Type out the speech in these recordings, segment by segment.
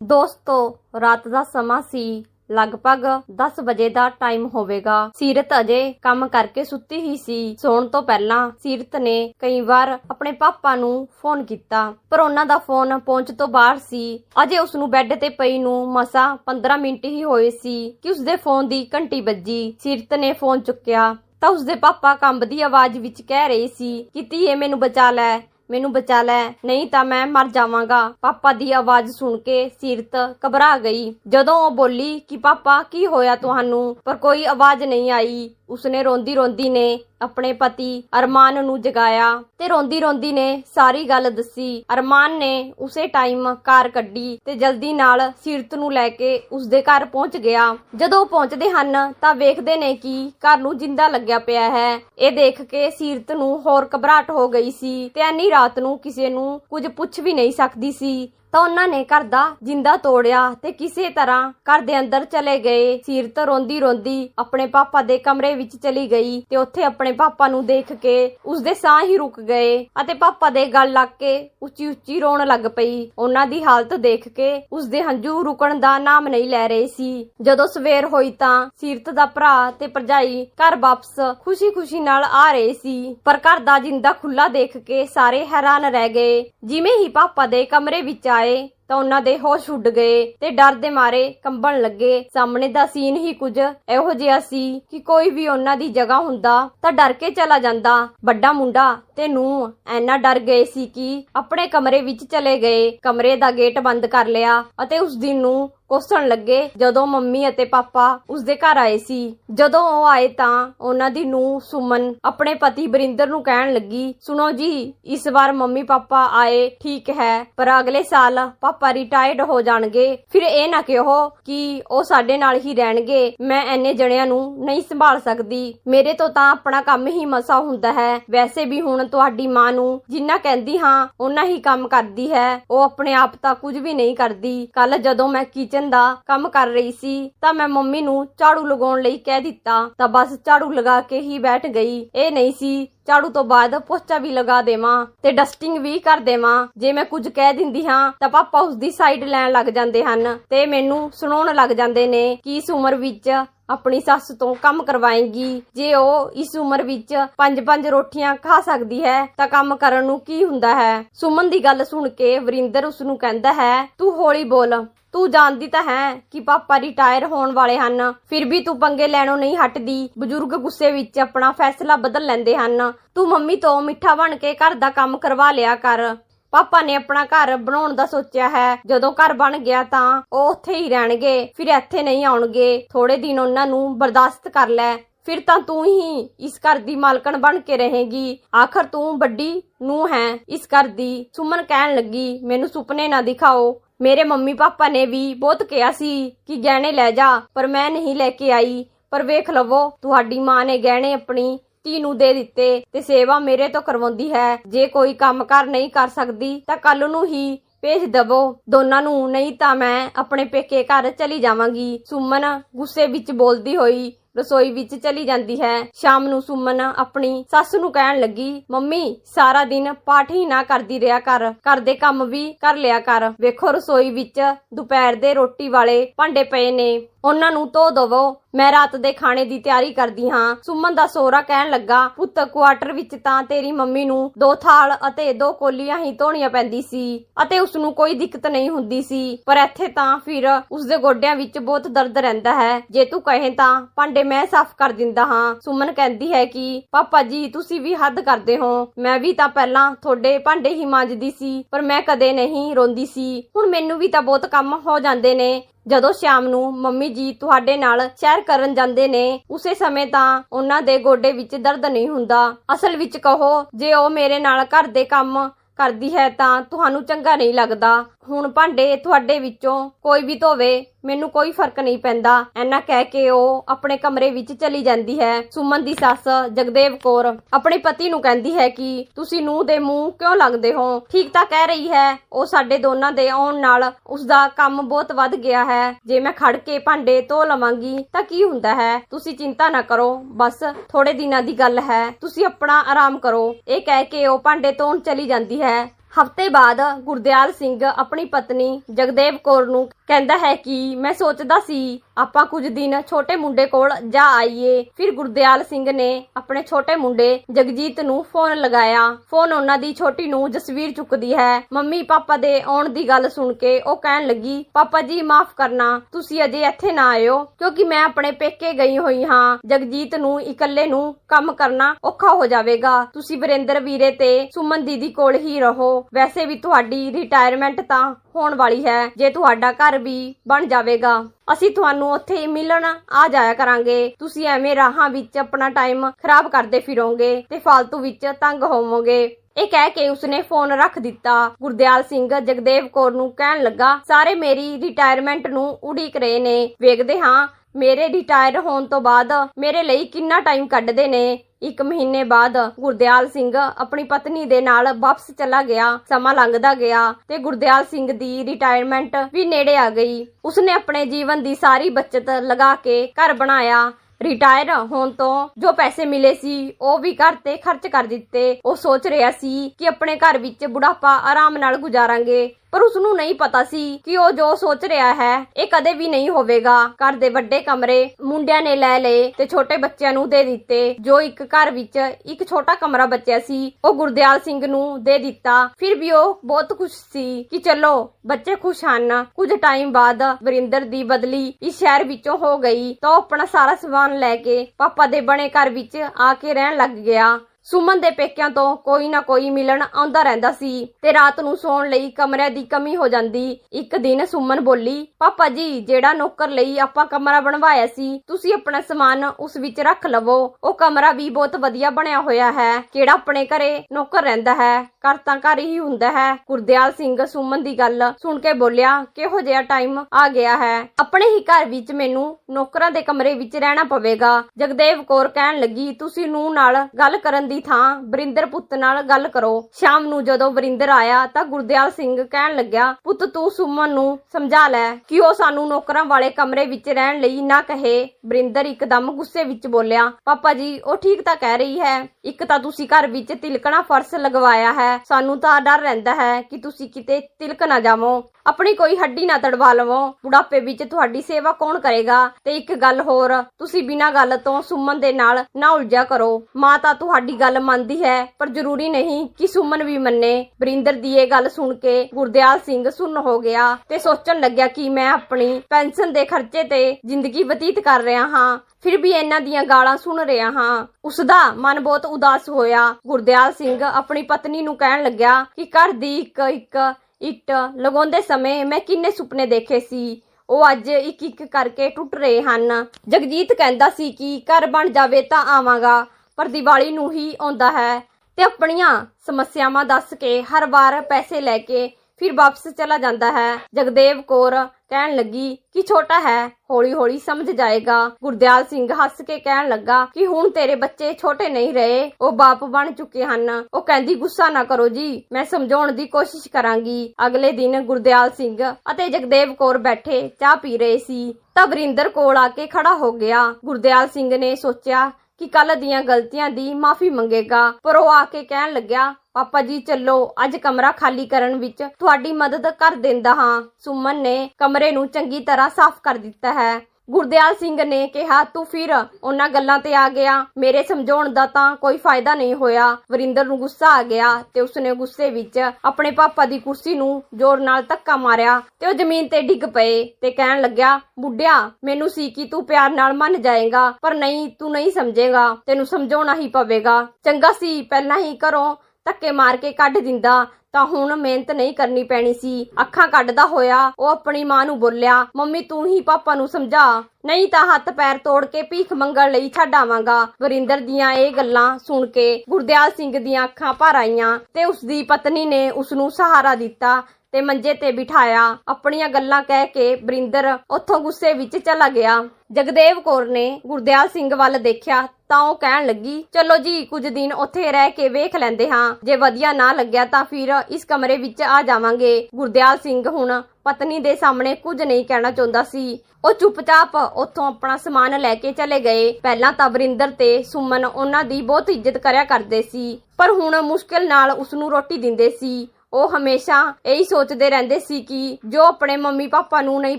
ਦੋਸਤੋ, ਰਾਤ ਦਾ ਸਮਾਂ ਸੀ। ਲਗਭਗ 10 ਵਜੇ ਦਾ ਟਾਈਮ ਹੋਵੇਗਾ। ਸੀਰਤ ਅਜੇ ਕੰਮ ਕਰਕੇ ਸੁੱਤੀ ਹੀ ਸੀ। ਸੌਣ ਤੋਂ ਪਹਿਲਾਂ ਸੀਰਤ ਨੇ ਕਈ ਵਾਰ ਆਪਣੇ ਪਾਪਾ ਨੂੰ ਫੋਨ ਕੀਤਾ, ਪਰ ਉਹਨਾਂ ਦਾ ਫੋਨ ਪਹੁੰਚ ਤੋਂ ਬਾਹਰ ਸੀ। ਅਜੇ ਉਸ ਨੂੰ ਬੈੱਡ ਤੇ ਪਈ ਨੂੰ ਮਸਾ 15 ਮਿੰਟ ਹੀ ਹੋਏ ਸੀ ਕਿ ਉਸਦੇ ਫੋਨ ਦੀ ਘੰਟੀ ਵੱਜੀ। ਸੀਰਤ ਨੇ ਫੋਨ ਚੁੱਕਿਆ ਤਾਂ ਉਸਦੇ ਪਾਪਾ ਕੰਬਦੀ ਆਵਾਜ਼ ਵਿੱਚ ਕਹਿ ਰਹੀ ਸੀ ਕਿ, ਧੀਏ, ਮੈਨੂੰ ਬਚਾ ਲੈ। ਮੈਨੂੰ ਬਚਾ ਲੈ, ਨਹੀਂ ਤਾਂ ਮੈਂ ਮਰ ਜਾਵਾਂਗਾ। ਪਾਪਾ ਦੀ ਆਵਾਜ਼ ਸੁਣ ਕੇ ਸੀਰਤ ਘਬਰਾ ਗਈ। ਜਦੋਂ ਉਹ ਬੋਲੀ ਕਿ ਪਾਪਾ, ਕੀ ਹੋਇਆ ਤੁਹਾਨੂੰ? ਪਰ ਕੋਈ ਆਵਾਜ਼ ਨਹੀਂ ਆਈ। ਉਸਨੇ ਰੋਂਦੀ ਰੋਂਦੀ ਨੇ ਆਪਣੇ ਪਤੀ ਅਰਮਾਨ ਨੂੰ ਜਗਾਇਆ ਤੇ ਰੋਂਦੀ ਰੋਂਦੀ ਨੇ ਸਾਰੀ ਗੱਲ ਦੱਸੀ। ਅਰਮਾਨ ਨੇ ਉਸੇ ਟਾਈਮ ਕਾਰ ਕੱਢੀ ਤੇ ਜਲਦੀ ਨਾਲ ਸੀਰਤ ਨੂੰ ਲੈ ਕੇ ਉਸਦੇ ਘਰ ਪਹੁੰਚ ਗਿਆ। ਜਦੋਂ ਪਹੁੰਚਦੇ ਹਨ ਤਾਂ ਵੇਖਦੇ ਨੇ ਕਿ ਘਰ ਨੂੰ ਜਿੰਦਾ ਲੱਗਿਆ ਪਿਆ ਹੈ। ਇਹ ਦੇਖ ਕੇ ਸੀਰਤ ਨੂੰ ਹੋਰ ਘਬਰਾਹਟ ਹੋ ਗਈ ਸੀ ਤੇ ਐਨੀ ਰਾਤ ਨੂੰ ਕਿਸੇ ਨੂੰ ਕੁਝ ਪੁੱਛ ਵੀ ਨਹੀਂ ਸਕਦੀ ਸੀ। ਤਾਂ ਉਹਨਾਂ ਨੇ ਘਰ ਦਾ ਜਿੰਦਾ ਤੋੜਿਆ ਤੇ ਕਿਸੇ ਤਰ੍ਹਾਂ ਘਰ ਦੇ ਅੰਦਰ ਚਲੇ ਗਏ। ਸੀਰਤ ਰੋਂਦੀ ਰੋਂਦੀ ਆਪਣੇ ਪਾਪਾ ਦੇ ਕਮਰੇ ਵਿੱਚ ਚਲੀ ਗਈ ਤੇ ਉੱਥੇ ਆਪਣੇ ਪਾਪਾ ਨੂੰ ਦੇਖ ਕੇ ਉਸਦੇ ਸਾਹ ਹੀ ਰੁਕ ਗਏ ਅਤੇ ਪਾਪਾ ਦੇ ਗਲ ਲੱਗ ਕੇ ਉੱਚੀ ਉੱਚੀ ਰੋਣ ਲੱਗ ਪਈ। ਉਹਨਾਂ ਦੀ ਹਾਲਤ ਦੇਖ ਕੇ ਉਸਦੇ ਹੰਝੂ ਰੁਕਣ ਦਾ ਨਾਮ ਨਹੀਂ ਲੈ ਰਹੇ ਸੀ। ਜਦੋਂ ਸਵੇਰ ਹੋਈ ਤਾਂ ਸੀਰਤ ਦਾ ਭਰਾ ਤੇ ਭਰਜਾਈ ਘਰ ਵਾਪਸ ਖੁਸ਼ੀ-ਖੁਸ਼ੀ ਨਾਲ ਆ ਰਹੇ ਸੀ। ਪਰ ਘਰ ਦਾ ਜਿੰਦਾ ਖੁੱਲਾ ਦੇਖ ਕੇ ਸਾਰੇ ਹੈਰਾਨ ਰਹਿ ਗਏ। ਜਿਵੇਂ ਹੀ ਪਾਪਾ ਦੇ ਕਮਰੇ ਵਿੱਚ ਆਏ ਤਾਂ ਉਹਨਾਂ ਦੇ ਹੋਸ਼ ਉੱਡ ਗਏ ਤੇ ਡਰ ਦੇ ਮਾਰੇ ਕੰਬਣ ਲੱਗੇ। ਸਾਹਮਣੇ ਦਾ ਸੀਨ ਹੀ ਕੁਝ ਇਹੋ ਜਿਹਾ ਸੀ ਕਿ ਕੋਈ ਵੀ ਉਹਨਾਂ ਦੀ ਜਗ੍ਹਾ ਹੁੰਦਾ ਤਾਂ ਡਰ ਕੇ ਚਲਾ ਜਾਂਦਾ। ਵੱਡਾ ਮੁੰਡਾ ਤੇ ਨੂੰ ਐਨਾ ਡਰ ਗਏ ਸੀ ਕਿ ਆਪਣੇ ਕਮਰੇ ਵਿੱਚ ਚਲੇ ਗਏ। ਕਮਰੇ ਦਾ ਗੇਟ ਬੰਦ ਕਰ ਲਿਆ ਅਤੇ ਉਸ ਦਿਨ ਨੂੰ ਕੋਸਣ ਲੱਗੇ ਜਦੋਂ ਮੰਮੀ ਅਤੇ ਪਾਪਾ ਉਸਦੇ ਘਰ ਆਏ ਸੀ। ਜਦੋਂ ਉਹ ਆਏ ਤਾਂ ਉਹਨਾਂ ਦੀ ਨੂੰ ਸੁਮਨ ਆਪਣੇ ਪਤੀ ਬਰਿੰਦਰ ਨੂੰ ਕਹਿਣ ਲੱਗੀ, ਸੁਣੋ ਜੀ, ਇਸ ਵਾਰ ਮੰਮੀ ਪਾਪਾ ਆਏ ਠੀਕ ਹੈ, ਪਰ ਅਗਲੇ ਸਾਲ ਪਾਪਾ ਰਿਟਾਇਰਡ ਹੋ ਜਾਣਗੇ। ਫਿਰ ਇਹ ਨਾ ਕਿਹੋ ਕਿ ਉਹ ਸਾਡੇ ਨਾਲ ਹੀ ਰਹਿਣਗੇ। ਮੈਂ ਐਨੇ ਜਣਿਆਂ ਨੂੰ ਨਹੀਂ ਸੰਭਾਲ ਸਕਦੀ। ਮੇਰੇ ਤੋਂ ਤਾਂ ਆਪਣਾ ਕੰਮ ਹੀ ਮਸਾ ਹੁੰਦਾ ਹੈ। ਵੈਸੇ ਵੀ ਹੁਣ ਤੁਹਾਡੀ ਮਾਂ ਨੂੰ ਜਿੰਨਾ ਕਹਿੰਦੀ ਹਾਂ ਉਹਨਾਂ ਹੀ ਕੰਮ ਕਰਦੀ ਹੈ। ਉਹ ਆਪਣੇ ਆਪ ਤਾਂ ਕੁਝ ਵੀ ਨਹੀਂ ਕਰਦੀ। ਕੱਲ ਜਦੋਂ ਮੈਂ ਕਿਚਨ ਦਾ ਕੰਮ ਕਰ ਰਹੀ ਸੀ, ਤਾਂ ਮੈਂ ਮੰਮੀ ਨੂੰ ਝਾੜੂ ਲਗਾਉਣ ਲਈ ਕਹਿ ਦਿੱਤਾ। ਤਾਂ ਬਸ ਝਾੜੂ ਲਗਾ ਕੇ ਹੀ ਬੈਠ ਗਈ। ਇਹ ਨਹੀਂ ਸੀ ਝਾੜੂ ਤੋਂ ਬਾਅਦ ਪੋਚਾ ਵੀ ਲਗਾ ਦੇਵਾਂ ਤੇ ਡਸਟਿੰਗ ਵੀ ਕਰ ਦੇਵਾਂ। ਜੇ ਮੈਂ ਕੁਝ ਕਹਿ ਦਿੰਦੀ ਹਾਂ, ਤਾਂ ਪਾਪਾ ਉਸ ਦੀ ਸਾਈਡ ਲੈਣ ਲੱਗ ਜਾਂਦੇ ਹਨ ਤੇ ਮੈਨੂੰ ਸੁਣਾਉਣ ਲੱਗ ਜਾਂਦੇ ਨੇ ਕਿ ਇਸ ਉਮਰ ਵਿੱਚ ਆਪਣੀ ਸੱਸ ਤੋਂ ਕੰਮ ਕਰਵਾਏਗੀ। ਜੇ ਉਹ ਇਸ ਉਮਰ ਵਿੱਚ ਪੰਜ ਪੰਜ ਰੋਟੀਆਂ ਖਾ ਸਕਦੀ ਹੈ, ਤਾਂ ਕੰਮ ਕਰਨ ਨੂੰ ਕੀ ਹੁੰਦਾ ਹੈ? ਸੁਮਨ ਦੀ ਗੱਲ ਸੁਣ ਕੇ ਵਰਿੰਦਰ ਉਸ ਨੂੰ ਕਹਿੰਦਾ ਹੈ, ਤੂੰ ਹੌਲੀ ਬੋਲ। ਤੂੰ ਜਾਣਦੀ ਤਾਂ ਹੈ ਕਿ ਪਾਪਾ ਰਿਟਾਇਰ ਹੋਣ ਵਾਲੇ ਹਨ। ਫਿਰ ਵੀ ਤੂੰ ਪੰਗੇ ਲੈਣੋਂ ਨਹੀਂ ਹਟਦੀ। ਬਜ਼ੁਰਗ ਗੁੱਸੇ ਵਿੱਚ ਆਪਣਾ ਫੈਸਲਾ ਬਦਲ ਲੈਂਦੇ ਹਨ। ਤੂੰ ਮੰਮੀ ਤੋਂ ਮਿੱਠਾ ਬਣ ਕੇ ਘਰ ਦਾ ਕੰਮ ਕਰਵਾ ਲਿਆ ਕਰ। ਪਾਪਾ ਨੇ ਆਪਣਾ ਘਰ ਬਣਾਉਣ ਦਾ ਸੋਚਿਆ ਹੈ। ਜਦੋਂ ਘਰ ਬਣ ਗਿਆ ਤਾਂ ਉਹ ਉੱਥੇ ਹੀ ਰਹਿਣਗੇ, ਫਿਰ ਇੱਥੇ ਨਹੀਂ ਆਉਣਗੇ। ਥੋੜੇ ਦਿਨ ਉਹਨਾਂ ਨੂੰ ਬਰਦਾਸ਼ਤ ਕਰ ਲੈ। ਫਿਰ ਤਾਂ ਤੂੰ ਹੀ ਇਸ ਘਰ ਦੀ ਮਾਲਕਣ ਬਣ ਕੇ ਰਹੇਗੀ। ਆਖਰ ਤੂੰ ਵੱਡੀ ਨੂੰ ਹੈ। ਇਸ ਘਰ ਦੀ ਸੁਮਨ ਕਹਿਣ ਲੱਗੀ, ਮੈਨੂੰ ਸੁਪਨੇ ਨਾ ਦਿਖਾਓ। ਮੇਰੇ ਮੰਮੀ ਪਾਪਾ ਨੇ ਵੀ ਬਹੁਤ ਕਿਹਾ ਸੀ ਕਿ ਗਹਿਣੇ ਲੈ ਜਾ, ਪਰ ਮੈਂ ਨਹੀਂ ਲੈ ਕੇ ਆਈ। ਪਰ ਵੇਖ ਲਵੋ, ਤੁਹਾਡੀ ਮਾਂ ਨੇ ਗਹਿਣੇ ਆਪਣੀ ਧੀ ਨੂੰ ਦੇ ਦਿੱਤੇ ਤੇ ਸੇਵਾ ਮੇਰੇ ਤੋਂ ਕਰਵਾਉਂਦੀ ਹੈ। ਜੇ ਕੋਈ ਕੰਮ ਕਰ ਨਹੀਂ ਕਰ ਸਕਦੀ, ਤਾਂ ਕੱਲ ਨੂੰ ਹੀ ਭੇਜ ਦਵੋ। ਦੋਨਾਂ ਨੂੰ ਨਹੀਂ ਤਾਂ ਮੈਂ ਆਪਣੇ ਪੇਕੇ ਘਰ ਚਲੀ ਜਾਵਾਂਗੀ। ਸੁਮਨ ਗੁੱਸੇ ਵਿੱਚ ਬੋਲਦੀ ਹੋਈ ਰਸੋਈ ਵਿੱਚ ਚਲੀ ਜਾਂਦੀ ਹੈ। ਸ਼ਾਮ ਨੂੰ ਸੁਮਨ ਆਪਣੀ ਸੱਸ ਨੂੰ ਕਹਿਣ ਲੱਗੀ, ਮੰਮੀ, ਸਾਰਾ ਦਿਨ ਪਾਠ ਹੀ ਨਾ ਕਰਦੀ ਰਿਹਾ ਕਰ। ਘਰ ਦੇ ਕੰਮ ਵੀ ਕਰ ਲਿਆ ਕਰ। ਵੇਖੋ ਰਸੋਈ ਵਿੱਚ ਦੁਪਹਿਰ ਦੇ ਰੋਟੀ ਵਾਲੇ ਭਾਂਡੇ ਪਏ ਨੇ। ਉਹਨਾਂ ਨੂੰ ਧੋ ਦਵੋ। ਮੈਂ ਰਾਤ ਦੇ ਖਾਣੇ ਦੀ ਤਿਆਰੀ ਕਰਦੀ ਹਾਂ। ਸੁਮਨ ਦਾ ਸੋਹਰਾ ਕਹਿਣ ਲੱਗਾ, ਪੁੱਤ ਕੁਆਟਰ ਵਿੱਚ ਤਾਂ ਤੇਰੀ ਮੰਮੀ ਨੂੰ ਦੋ ਥਾਲ ਅਤੇ ਦੋ ਕੋਲੀਆਂ ਹੀ ਧੋਣੀਆਂ ਪੈਂਦੀ ਸੀ ਅਤੇ ਉਸ ਨੂੰ ਕੋਈ ਦਿੱਕਤ ਨਹੀਂ ਹੁੰਦੀ ਸੀ। ਪਰ ਇੱਥੇ ਤਾਂ ਫਿਰ ਉਸ ਦੇ ਗੋਡਿਆਂ ਵਿੱਚ ਬਹੁਤ ਦਰਦ ਰਹਿੰਦਾ ਹੈ। ਜੇ ਤੂੰ ਕਹੇ ਤਾਂ ਭਾਂਡੇ ਮੈਂ ਸਾਫ਼ ਕਰ ਦਿੰਦਾ ਹਾਂ। ਸੁਮਨ ਕਹਿੰਦੀ ਹੈ ਕਿ, ਪਾਪਾ ਜੀ, ਤੁਸੀਂ ਵੀ ਹੱਦ ਕਰਦੇ ਹੋ। ਮੈਂ ਵੀ ਤਾਂ ਪਹਿਲਾਂ ਤੁਹਾਡੇ ਭਾਂਡੇ ਹੀ ਮਾਂਜਦੀ ਸੀ, ਪਰ ਮੈਂ ਕਦੇ ਨਹੀਂ ਰੋਂਦੀ ਸੀ। ਹੁਣ ਮੈਨੂੰ ਵੀ ਤਾਂ ਬਹੁਤ ਕੰਮ ਹੋ ਜਾਂਦੇ ਨੇ। ਜਦੋਂ ਸ਼ਾਮ ਨੂੰ ਮੰਮੀ ਜੀ ਤੁਹਾਡੇ ਨਾਲ ਸੈਰ ਕਰਨ ਜਾਂਦੇ ਨੇ, ਉਸੇ ਸਮੇਂ ਤਾਂ ਉਹਨਾਂ ਦੇ ਗੋਡੇ ਵਿੱਚ ਦਰਦ ਨਹੀਂ ਹੁੰਦਾ। ਅਸਲ ਵਿੱਚ ਕਹੋ, ਜੇ ਉਹ ਮੇਰੇ ਨਾਲ ਘਰ ਦੇ ਕੰਮ ਕਰਦੀ ਹੈ ਤਾਂ ਤੁਹਾਨੂੰ ਚੰਗਾ ਨਹੀਂ ਲੱਗਦਾ। ਹੁਣ ਭਾਂਡੇ ਤੁਹਾਡੇ ਵਿੱਚੋਂ ਕੋਈ ਵੀ ਧੋਵੇ। ਮੈਨੂੰ ਕੋਈ ਫ਼ਰਕ ਨਹੀਂ ਪੈਂਦਾ। ਐਨਾ ਕਹਿ ਕੇ ਉਹ ਆਪਣੇ ਕਮਰੇ ਵਿੱਚ ਚਲੀ ਜਾਂਦੀ ਹੈ। ਸੁਮਨ ਦੀ ਸੱਸ ਜਗਦੇਵ ਕੌਰ ਆਪਣੇ ਪਤੀ ਨੂੰ ਕਹਿੰਦੀ ਹੈ ਕਿ ਤੁਸੀਂ ਨੂੰਹ ਦੇ ਮੂੰਹ ਕਿਉਂ ਲੱਗਦੇ ਹੋ? ਠੀਕ ਤਾਂ ਕਹਿ ਰਹੀ ਹੈ। ਉਹ ਸਾਡੇ ਦੋਨਾਂ ਦੇ ਆਉਣ ਨਾਲ ਉਸ ਦਾ ਕੰਮ ਬਹੁਤ ਵੱਧ ਗਿਆ ਹੈ। ਜੇ ਮੈਂ ਖੜ ਕੇ ਭਾਂਡੇ ਧੋ ਲਵਾਂਗੀ ਤਾਂ ਕੀ ਹੁੰਦਾ ਹੈ? ਤੁਸੀਂ ਚਿੰਤਾ ਨਾ ਕਰੋ। ਬਸ ਥੋੜੇ ਦਿਨਾਂ ਦੀ ਗੱਲ ਹੈ। ਤੁਸੀਂ ਆਪਣਾ ਆਰਾਮ ਕਰੋ। ਇਹ ਕਹਿ ਕੇ ਉਹ ਭਾਂਡੇ ਧੋਣ ਚਲੀ ਜਾਂਦੀ ਹੈ। ਹਫ਼ਤੇ ਬਾਅਦ ਗੁਰਦਿਆਲ ਸਿੰਘ ਆਪਣੀ ਪਤਨੀ ਜਗਦੇਵ ਕੌਰ ਨੂੰ ਕਹਿੰਦਾ ਹੈ ਕਿ ਮੈਂ ਸੋਚਦਾ ਸੀ, ਆਪਾਂ ਕੁਝ ਦਿਨ ਛੋਟੇ ਮੁੰਡੇ ਕੋਲ ਜਾ ਆਈਏ। ਫਿਰ ਗੁਰਦਿਆਲ ਸਿੰਘ ਨੇ ਆਪਣੇ ਛੋਟੇ ਮੁੰਡੇ ਜਗਜੀਤ ਨੂੰ ਫੋਨ ਲਗਾਇਆ। ਫੋਨ ਉਹਨਾਂ ਦੀ ਛੋਟੀ ਨੂੰ ਜਸਵੀਰ ਚੁੱਕਦੀ ਹੈ। ਮੰਮੀ, ਪਾਪਾ ਦੇ ਆਉਣ ਦੀ ਗੱਲ ਸੁਣ ਕੇ ਉਹ ਕਹਿਣ ਲੱਗੀ, ਪਾਪਾ ਜੀ, ਮਾਫ ਕਰਨਾ, ਤੁਸੀਂ ਅਜੇ ਇੱਥੇ ਨਾ ਆਇਓ, ਕਿਉਂਕਿ ਮੈਂ ਆਪਣੇ ਪੇਕੇ ਗਈ ਹੋਈ ਹਾਂ। ਜਗਜੀਤ ਨੂੰ ਇਕੱਲੇ ਨੂੰ ਕੰਮ ਕਰਨਾ ਔਖਾ ਹੋ ਜਾਵੇਗਾ। ਤੁਸੀਂ ਵਰਿੰਦਰ ਵੀਰੇ ਤੇ ਸੁਮਨ ਦੀਦੀ ਕੋਲ ਹੀ ਰਹੋ। ਵੈਸੇ ਵੀ ਤੁਹਾਡੀ ਰਿਟਾਇਰਮੈਂਟ ਤਾਂ ਹੋਣ ਵਾਲੀ ਹੈ। ਜੇ ਤੁਹਾਡਾ ਘਰ ਵੀ ਬਣ ਜਾਵੇਗਾ, ਅਸੀਂ ਤੁਹਾਨੂੰ ਉੱਥੇ ਹੀ ਮਿਲਣ ਆ ਜਾਇਆ ਕਰਾਂਗੇ। ਤੁਸੀਂ ਐਵੇਂ ਰਾਹਾਂ ਵਿੱਚ ਆਪਣਾ ਟਾਈਮ ਖਰਾਬ ਕਰਦੇ ਫਿਰੋਗੇ ਤੇ ਫालतू ਵਿੱਚ ਤੰਗ ਹੋਵੋਗੇ। ਇਹ ਕਹਿ ਕੇ ਉਸਨੇ ਫੋਨ ਰੱਖ ਦਿੱਤਾ। ਗੁਰਦਿਆਲ ਸਿੰਘ ਜਗਦੇਵ ਕੌਰ ਨੂੰ ਕਹਿਣ ਲੱਗਾ, ਸਾਰੇ ਮੇਰੀ ਰਿਟਾਇਰਮੈਂਟ ਨੂੰ ਉਡੀਕ ਰਹੇ ਨੇ। ਵੇਖਦੇ ਹਾਂ, ਮੇਰੇ ਰਿਟਾਇਰ ਹੋਣ ਤੋਂ ਬਾਅਦ ਮੇਰੇ ਲਈ ਕਿੰਨਾ ਟਾਈਮ ਕੱਢਦੇ ਨੇ? ਇੱਕ ਮਹੀਨੇ ਬਾਅਦ ਗੁਰਦਿਆਲ ਸਿੰਘ ਆਪਣੀ ਪਤਨੀ ਦੇ ਨਾਲ ਵਾਪਸ ਚਲਾ ਗਿਆ, ਸਮਾਂ ਲੰਘਦਾ ਗਿਆ ਤੇ ਗੁਰਦਿਆਲ ਸਿੰਘ ਦੀ ਰਿਟਾਇਰਮੈਂਟ ਵੀ ਨੇੜੇ ਆ ਗਈ। ਉਸਨੇ ਆਪਣੇ ਜੀਵਨ ਦੀ ਸਾਰੀ ਬਚਤ ਲਗਾ ਕੇ ਘਰ ਬਣਾਇਆ। ਰਿਟਾਇਰ ਹੋਣ ਤੋਂ ਜੋ ਪੈਸੇ ਮਿਲੇ ਸੀ, ਉਹ ਵੀ ਘਰ ਤੇ ਖਰਚ ਕਰ ਦਿੱਤੇ। ਉਹ ਸੋਚ ਰਿਹਾ ਸੀ ਕਿ ਆਪਣੇ ਘਰ ਵਿੱਚ ਬੁਢਾਪਾ ਆਰਾਮ ਨਾਲ ਗੁਜ਼ਾਰਾਂਗੇ। ਪਰ ਉਸ ਨੂੰ ਨਹੀਂ ਪਤਾ ਸੀ ਕਿ ਉਹ ਜੋ ਸੋਚ ਰਿਹਾ ਹੈ, ਇਹ ਕਦੇ ਵੀ ਨਹੀਂ ਹੋਵੇਗਾ। ਘਰ ਦੇ ਵੱਡੇ ਕਮਰੇ ਮੁੰਡਿਆਂ ਨੇ ਲੈ ਲਏ ਤੇ ਛੋਟੇ ਬੱਚਿਆਂ ਨੂੰ ਦੇ ਦਿੱਤੇ। ਜੋ ਇੱਕ ਘਰ ਵਿੱਚ ਇੱਕ ਛੋਟਾ ਕਮਰਾ ਬਚਿਆ ਸੀ, ਉਹ ਗੁਰਦਿਆਲ ਸਿੰਘ ਨੂੰ ਦੇ ਦਿੱਤਾ। ਫਿਰ ਵੀ ਉਹ ਬਹੁਤ ਖੁਸ਼ ਸੀ ਕਿ ਚਲੋ, ਬੱਚੇ ਖੁਸ਼ ਹਨ। ਕੁਝ ਟਾਈਮ ਬਾਅਦ ਵਰਿੰਦਰ ਦੀ ਬਦਲੀ ਇਸ ਸ਼ਹਿਰ ਵਿੱਚੋਂ ਹੋ ਗਈ ਤਾਂ ਉਹ ਆਪਣਾ ਸਾਰਾ ਸਮਾਨ ਲੈ ਕੇ ਪਾਪਾ ਦੇ ਬਣੇ ਘਰ ਵਿੱਚ ਆ ਕੇ ਰਹਿਣ ਲੱਗ ਗਿਆ। ਸੁਮਨ ਦੇ ਪੇਕਿਆਂ ਤੋਂ ਕੋਈ ਨਾ ਕੋਈ ਮਿਲਣ ਆਉਂਦਾ ਰਹਿੰਦਾ ਸੀ ਤੇ ਰਾਤ ਨੂੰ ਸੌਣ ਲਈ ਕਮਰਿਆਂ ਦੀ ਕਮੀ ਹੋ ਜਾਂਦੀ। ਇੱਕ ਦਿਨ ਸੁਮਨ ਬੋਲੀ, ਪਾਪਾ ਜੀ, ਜਿਹੜਾ ਨੌਕਰ ਲਈ ਆਪਾਂ ਕਮਰਾ ਬਣਵਾਇਆ ਸੀ, ਤੁਸੀਂ ਆਪਣਾ ਸਮਾਨ ਉਸ ਵਿੱਚ ਰੱਖ ਲਵੋ। ਉਹ ਕਮਰਾ ਵੀ ਬਹੁਤ ਵਧੀਆ ਬਣਿਆ ਹੋਇਆ ਹੈ। ਕਿਹੜਾ ਆਪਣੇ ਘਰੇ ਨੌਕਰ ਰਹਿੰਦਾ ਹੈ? ਘਰ ਤਾਂ ਘਰ ਹੀ ਹੁੰਦਾ ਹੈ। ਗੁਰਦਿਆਲ ਸਿੰਘ ਸੁਮਨ ਦੀ ਗੱਲ ਸੁਣ ਕੇ ਬੋਲਿਆ, ਕਿਹੋ ਜਿਹਾ ਟਾਈਮ ਆ ਗਿਆ ਹੈ। ਆਪਣੇ ਹੀ ਘਰ ਵਿੱਚ ਮੈਨੂੰ ਨੌਕਰਾਂ ਦੇ ਕਮਰੇ ਵਿੱਚ ਰਹਿਣਾ ਪਵੇਗਾ। ਜਗਦੇਵ ਕੌਰ ਕਹਿਣ ਲੱਗੀ, ਤੁਸੀਂ ਨੂੰ ਨਾਲ ਗੱਲ ਕਰਨ ਦੀ ਥਾਂ ਵਰਿੰਦਰ ਪੁੱਤ ਨਾਲ ਗੱਲ ਕਰੋ। ਸ਼ਾਮ ਨੂੰ ਜਦੋਂ ਵਰਿੰਦਰ ਆਇਆ ਤਾਂ ਗੁਰਦਿਆਲ ਸਿੰਘ ਕਹਿਣ ਲੱਗਿਆ, ਪੁੱਤ, ਤੂੰ ਸੁਮਨ ਨੂੰ ਸਮਝਾ ਲੈ ਕਿ ਉਹ ਸਾਨੂੰ ਨੌਕਰਾਂ ਵਾਲੇ ਕਮਰੇ ਵਿੱਚ ਰਹਿਣ ਲਈ ਨਾ ਕਹੇ। ਵਰਿੰਦਰ ਇੱਕਦਮ ਗੁੱਸੇ ਵਿੱਚ ਬੋਲਿਆ, ਪਾਪਾ ਜੀ, ਉਹ ਠੀਕ ਤਾਂ ਕਹਿ ਰਹੀ ਹੈ। ਇੱਕ ਤਾਂ ਤੁਸੀਂ ਘਰ ਵਿੱਚ ਤਿਲਕਣਾ ਫਰਸ਼ ਲਗਵਾਇਆ ਹੈ। ਸਾਨੂੰ ਤਾਂ ਡਰ ਰਹਿੰਦਾ ਹੈ ਕਿ ਤੁਸੀਂ ਕਿਤੇ ਤਿਲਕ ਨਾ ਜਾਵੋ। ਆਪਣੀ ਕੋਈ ਹੱਡੀ ਨਾ ਤੜਵਾ ਲਵੋ। ਬੁਢਾਪੇ ਵਿੱਚ ਤੁਹਾਡੀ ਸੇਵਾ ਕੌਣ ਕਰੇਗਾ? ਤੇ ਇੱਕ ਗੱਲ ਹੋਰ, ਤੁਸੀਂ ਬਿਨਾਂ ਗੱਲ ਤੋਂ ਸੁਮਨ ਦੇ ਨਾਲ ਨਾ ਉਲਝਿਆ ਕਰੋ। ਮਾਂ ਤਾਂ ਤੁਹਾਡੀ ਗੱਲ ਮੰਨਦੀ ਹੈ, ਪਰ ਜ਼ਰੂਰੀ ਨਹੀਂ ਕਿ ਸੁਮਨ ਵੀ ਮੰਨੇ। ਬਰਿੰਦਰ ਦੀ ਇਹ ਗੱਲ ਸੁਣ ਕੇ ਗੁਰਦਿਆਲ ਸਿੰਘ ਸੁੰਨ ਹੋ ਗਿਆ ਤੇ ਸੋਚਣ ਲੱਗਿਆ ਕਿ ਮੈਂ ਆਪਣੀ ਪੈਨਸ਼ਨ ਦੇ ਖਰਚੇ ਤੇ ਜ਼ਿੰਦਗੀ ਬਤੀਤ ਕਰ ਰਿਹਾ ਹਾਂ। ਫਿਰ ਵੀ ਇਹਨਾਂ ਦੀਆਂ ਗਾਲਾਂ ਸੁਣ ਰਿਹਾ ਹਾਂ। ਉਸ ਦਾ ਮਨ ਬਹੁਤ ਉਦਾਸ ਹੋਇਆ। ਗੁਰਦਿਆਲ ਸਿੰਘ ਆਪਣੀ ਪਤਨੀ ਨੂੰ ਕਹਿਣ ਲੱਗਿਆ ਕਿ ਘਰ ਦੀ ਇੱਕ ਇੱਕ ਇੱਟ ਲਗਾਉਂਦੇ ਸਮੇਂ ਮੈਂ ਕਿੰਨੇ ਸੁਪਨੇ ਦੇਖੇ ਸੀ। ਉਹ ਅੱਜ ਇੱਕ ਇੱਕ ਕਰਕੇ ਟੁੱਟ ਰਹੇ ਹਨ। ਜਗਜੀਤ ਕਹਿੰਦਾ ਸੀ ਕਿ ਘਰ ਬਣ ਜਾਵੇ ਤਾਂ ਆਵਾਂਗਾ, ਪਰ ਦੀਵਾਲੀ ਨੂੰ ਹੀ ਆਉਂਦਾ ਹੈ ਤੇ ਆਪਣੀਆਂ ਸਮੱਸਿਆਵਾਂ ਦੱਸ ਕੇ ਹਰ ਵਾਰ ਪੈਸੇ ਲੈ ਕੇ ਫਿਰ ਵਾਪਸ ਚਲਾ ਜਾਂਦਾ ਹੈ। ਜਗਦੇਵ ਕੌਰ ਕਹਿਣ ਲੱਗੀ ਕਿ ਛੋਟਾ ਹੈ ਹੌਲੀ ਹੌਲੀ ਸਮਝ ਜਾਏਗਾ। ਗੁਰਦਿਆਲ ਸਿੰਘ ਹੱਸ ਕੇ ਕਹਿਣ ਲੱਗਾ ਕਿ ਹੁਣ ਤੇਰੇ ਬੱਚੇ ਛੋਟੇ ਨਹੀਂ ਰਹੇ, ਉਹ ਬਾਪ ਬਣ ਚੁੱਕੇ ਹਨ। ਉਹ ਕਹਿੰਦੀ, ਗੁੱਸਾ ਨਾ ਕਰੋ ਜੀ, ਮੈਂ ਸਮਝਾਉਣ ਦੀ ਕੋਸ਼ਿਸ਼ ਕਰਾਂਗੀ। ਅਗਲੇ ਦਿਨ ਗੁਰਦਿਆਲ ਸਿੰਘ ਅਤੇ ਜਗਦੇਵ ਕੌਰ ਬੈਠੇ, ਚਾਹ ਪੀ ਰਹੇ ਸੀ। ਤਾਂ ਵਰਿੰਦਰ ਕੋਲ ਆ ਕੇ ਖੜਾ ਹੋ ਗਿਆ। ਗੁਰਦਿਆਲ ਸਿੰਘ ਨੇ ਸੋਚਿਆ ਕਿ ਕੱਲ ਦੀਆਂ ਗਲਤੀਆਂ ਦੀ ਮਾਫੀ ਮੰਗੇਗਾ। ਪਰ ਉਹ ਆ ਕੇ ਕਹਿਣ ਲੱਗਿਆ, ਪਾਪਾ ਜੀ, ਚੱਲੋ, ਅੱਜ ਕਮਰਾ ਖਾਲੀ ਕਰਨ ਵਿੱਚ ਤੁਹਾਡੀ ਮਦਦ ਕਰ ਦਿੰਦਾ ਹਾਂ। ਸੁਮਨ ਨੇ ਕਮਰੇ ਨੂੰ ਚੰਗੀ ਤਰ੍ਹਾਂ ਸਾਫ਼ ਕਰ ਦਿੱਤਾ ਹੈ। ਗੁਰਦਿਆਲ ਸਿੰਘ ਨੇ ਕਿਹਾ, ਤੂੰ ਫਿਰ ਉਹਨਾਂ ਗੱਲਾਂ ਤੇ ਆ ਗਿਆ। ਮੇਰੇ ਸਮਝਾਉਣ ਦਾ ਤਾਂ ਕੋਈ ਫਾਇਦਾ ਨਹੀਂ ਹੋਇਆ। ਵਰਿੰਦਰ ਨੂੰ ਗੁੱਸਾ ਆ ਗਿਆ ਤੇ ਉਸਨੇ ਗੁੱਸੇ ਵਿੱਚ ਆਪਣੇ ਪਾਪਾ ਦੀ ਕੁਰਸੀ ਨੂੰ ਜ਼ੋਰ ਨਾਲ ਧੱਕਾ ਮਾਰਿਆ ਤੇ ਉਹ ਜ਼ਮੀਨ ਤੇ ਡਿੱਗ ਪਏ ਤੇ ਕਹਿਣ ਲੱਗਿਆ, ਬੁੱਢਿਆ, ਮੈਨੂੰ ਸੀ ਕਿ ਤੂੰ ਪਿਆਰ ਨਾਲ ਮੰਨ ਜਾਏਗਾ, ਪਰ ਨਹੀਂ, ਤੂੰ ਨਹੀਂ ਸਮਝੇਗਾ। ਤੈਨੂੰ ਸਮਝਾਉਣਾ ਹੀ ਪਵੇਗਾ। ਚੰਗਾ ਸੀ, ਪਹਿਲਾਂ ਹੀ ਘਰੋਂ ਧੱਕੇ ਮਾਰ ਕੇ ਕੱਢ ਦਿੰਦਾ, ਤਾਂ ਹੁਣ ਮਿਹਨਤ ਨਹੀਂ ਕਰਨੀ ਪੈਣੀ ਸੀ। ਅੱਖਾਂ ਕੱਢਦਾ ਹੋਇਆ, ਉਹ ਆਪਣੀ ਮਾਂ ਨੂੰ ਬੋਲਿਆ, ਮੰਮੀ, ਤੂੰ ਹੀ ਪਾਪਾ ਨੂੰ ਸਮਝਾ। ਨਹੀਂ ਤਾਂ ਹੱਥ ਪੈਰ ਤੋੜ ਕੇ ਭੀਖ ਮੰਗਣ ਲਈ ਛੱਡ ਆਵਾਂਗਾ। ਵਰਿੰਦਰ ਦੀਆਂ ਇਹ ਗੱਲਾਂ ਸੁਣ ਕੇ ਗੁਰਦਿਆਲ ਸਿੰਘ ਦੀਆਂ ਅੱਖਾਂ ਭਰ ਆਈਆਂ ਤੇ ਉਸ ਦੀ ਪਤਨੀ ਨੇ ਉਸ ਨੂੰ ਸਹਾਰਾ ਦਿੱਤਾ। ਤੇ ਮੰਜੇ ਤੇ ਬਿਠਾਇਆ, ਆਪਣੀਆਂ ਗੱਲਾਂ ਕਹਿ ਕੇ ਬਰਿੰਦਰ ਉੱਥੋਂ ਗੁੱਸੇ ਵਿੱਚ ਚਲਾ ਗਿਆ। ਜਗਦੇਵ ਕੌਰ ਨੇ ਗੁਰਦਿਆਲ ਸਿੰਘ ਵੱਲ ਦੇਖਿਆ ਤਾਂ ਉਹ ਕਹਿਣ ਲੱਗੀ, ਚਲੋ ਜੀ, ਕੁਝ ਦਿਨ ਉੱਥੇ ਰਹਿ ਕੇ ਵੇਖ ਲੈਂਦੇ ਹਾਂ। ਜੇ ਵਧੀਆ ਨਾ ਲੱਗਿਆ ਤਾਂ ਫਿਰ ਇਸ ਕਮਰੇ ਵਿੱਚ ਆ ਜਾਵਾਂਗੇ। ਗੁਰਦਿਆਲ ਸਿੰਘ ਹੁਣ ਪਤਨੀ ਦੇ ਸਾਹਮਣੇ ਕੁਝ ਨਹੀਂ ਕਹਿਣਾ ਚਾਹੁੰਦਾ ਸੀ। ਉਹ ਚੁੱਪਚਾਪ ਉੱਥੋਂ ਆਪਣਾ ਸਮਾਨ ਲੈ ਕੇ ਚਲੇ ਗਏ। ਪਹਿਲਾਂ ਤਾਂ ਵਰਿੰਦਰ ਤੇ ਸੁਮਨ ਉਹਨਾਂ ਦੀ ਬਹੁਤ ਇੱਜ਼ਤ ਕਰਿਆ ਕਰਦੇ ਸੀ, ਪਰ ਹੁਣ ਮੁਸ਼ਕਿਲ ਨਾਲ ਉਸ ਨੂੰ ਰੋਟੀ ਦਿੰਦੇ ਸੀ। ਉਹ ਹਮੇਸ਼ਾ ਇਹੀ ਸੋਚਦੇ ਰਹਿੰਦੇ ਸੀ ਕਿ ਜੋ ਆਪਣੇ ਮੰਮੀ ਪਾਪਾ ਨੂੰ ਨਹੀਂ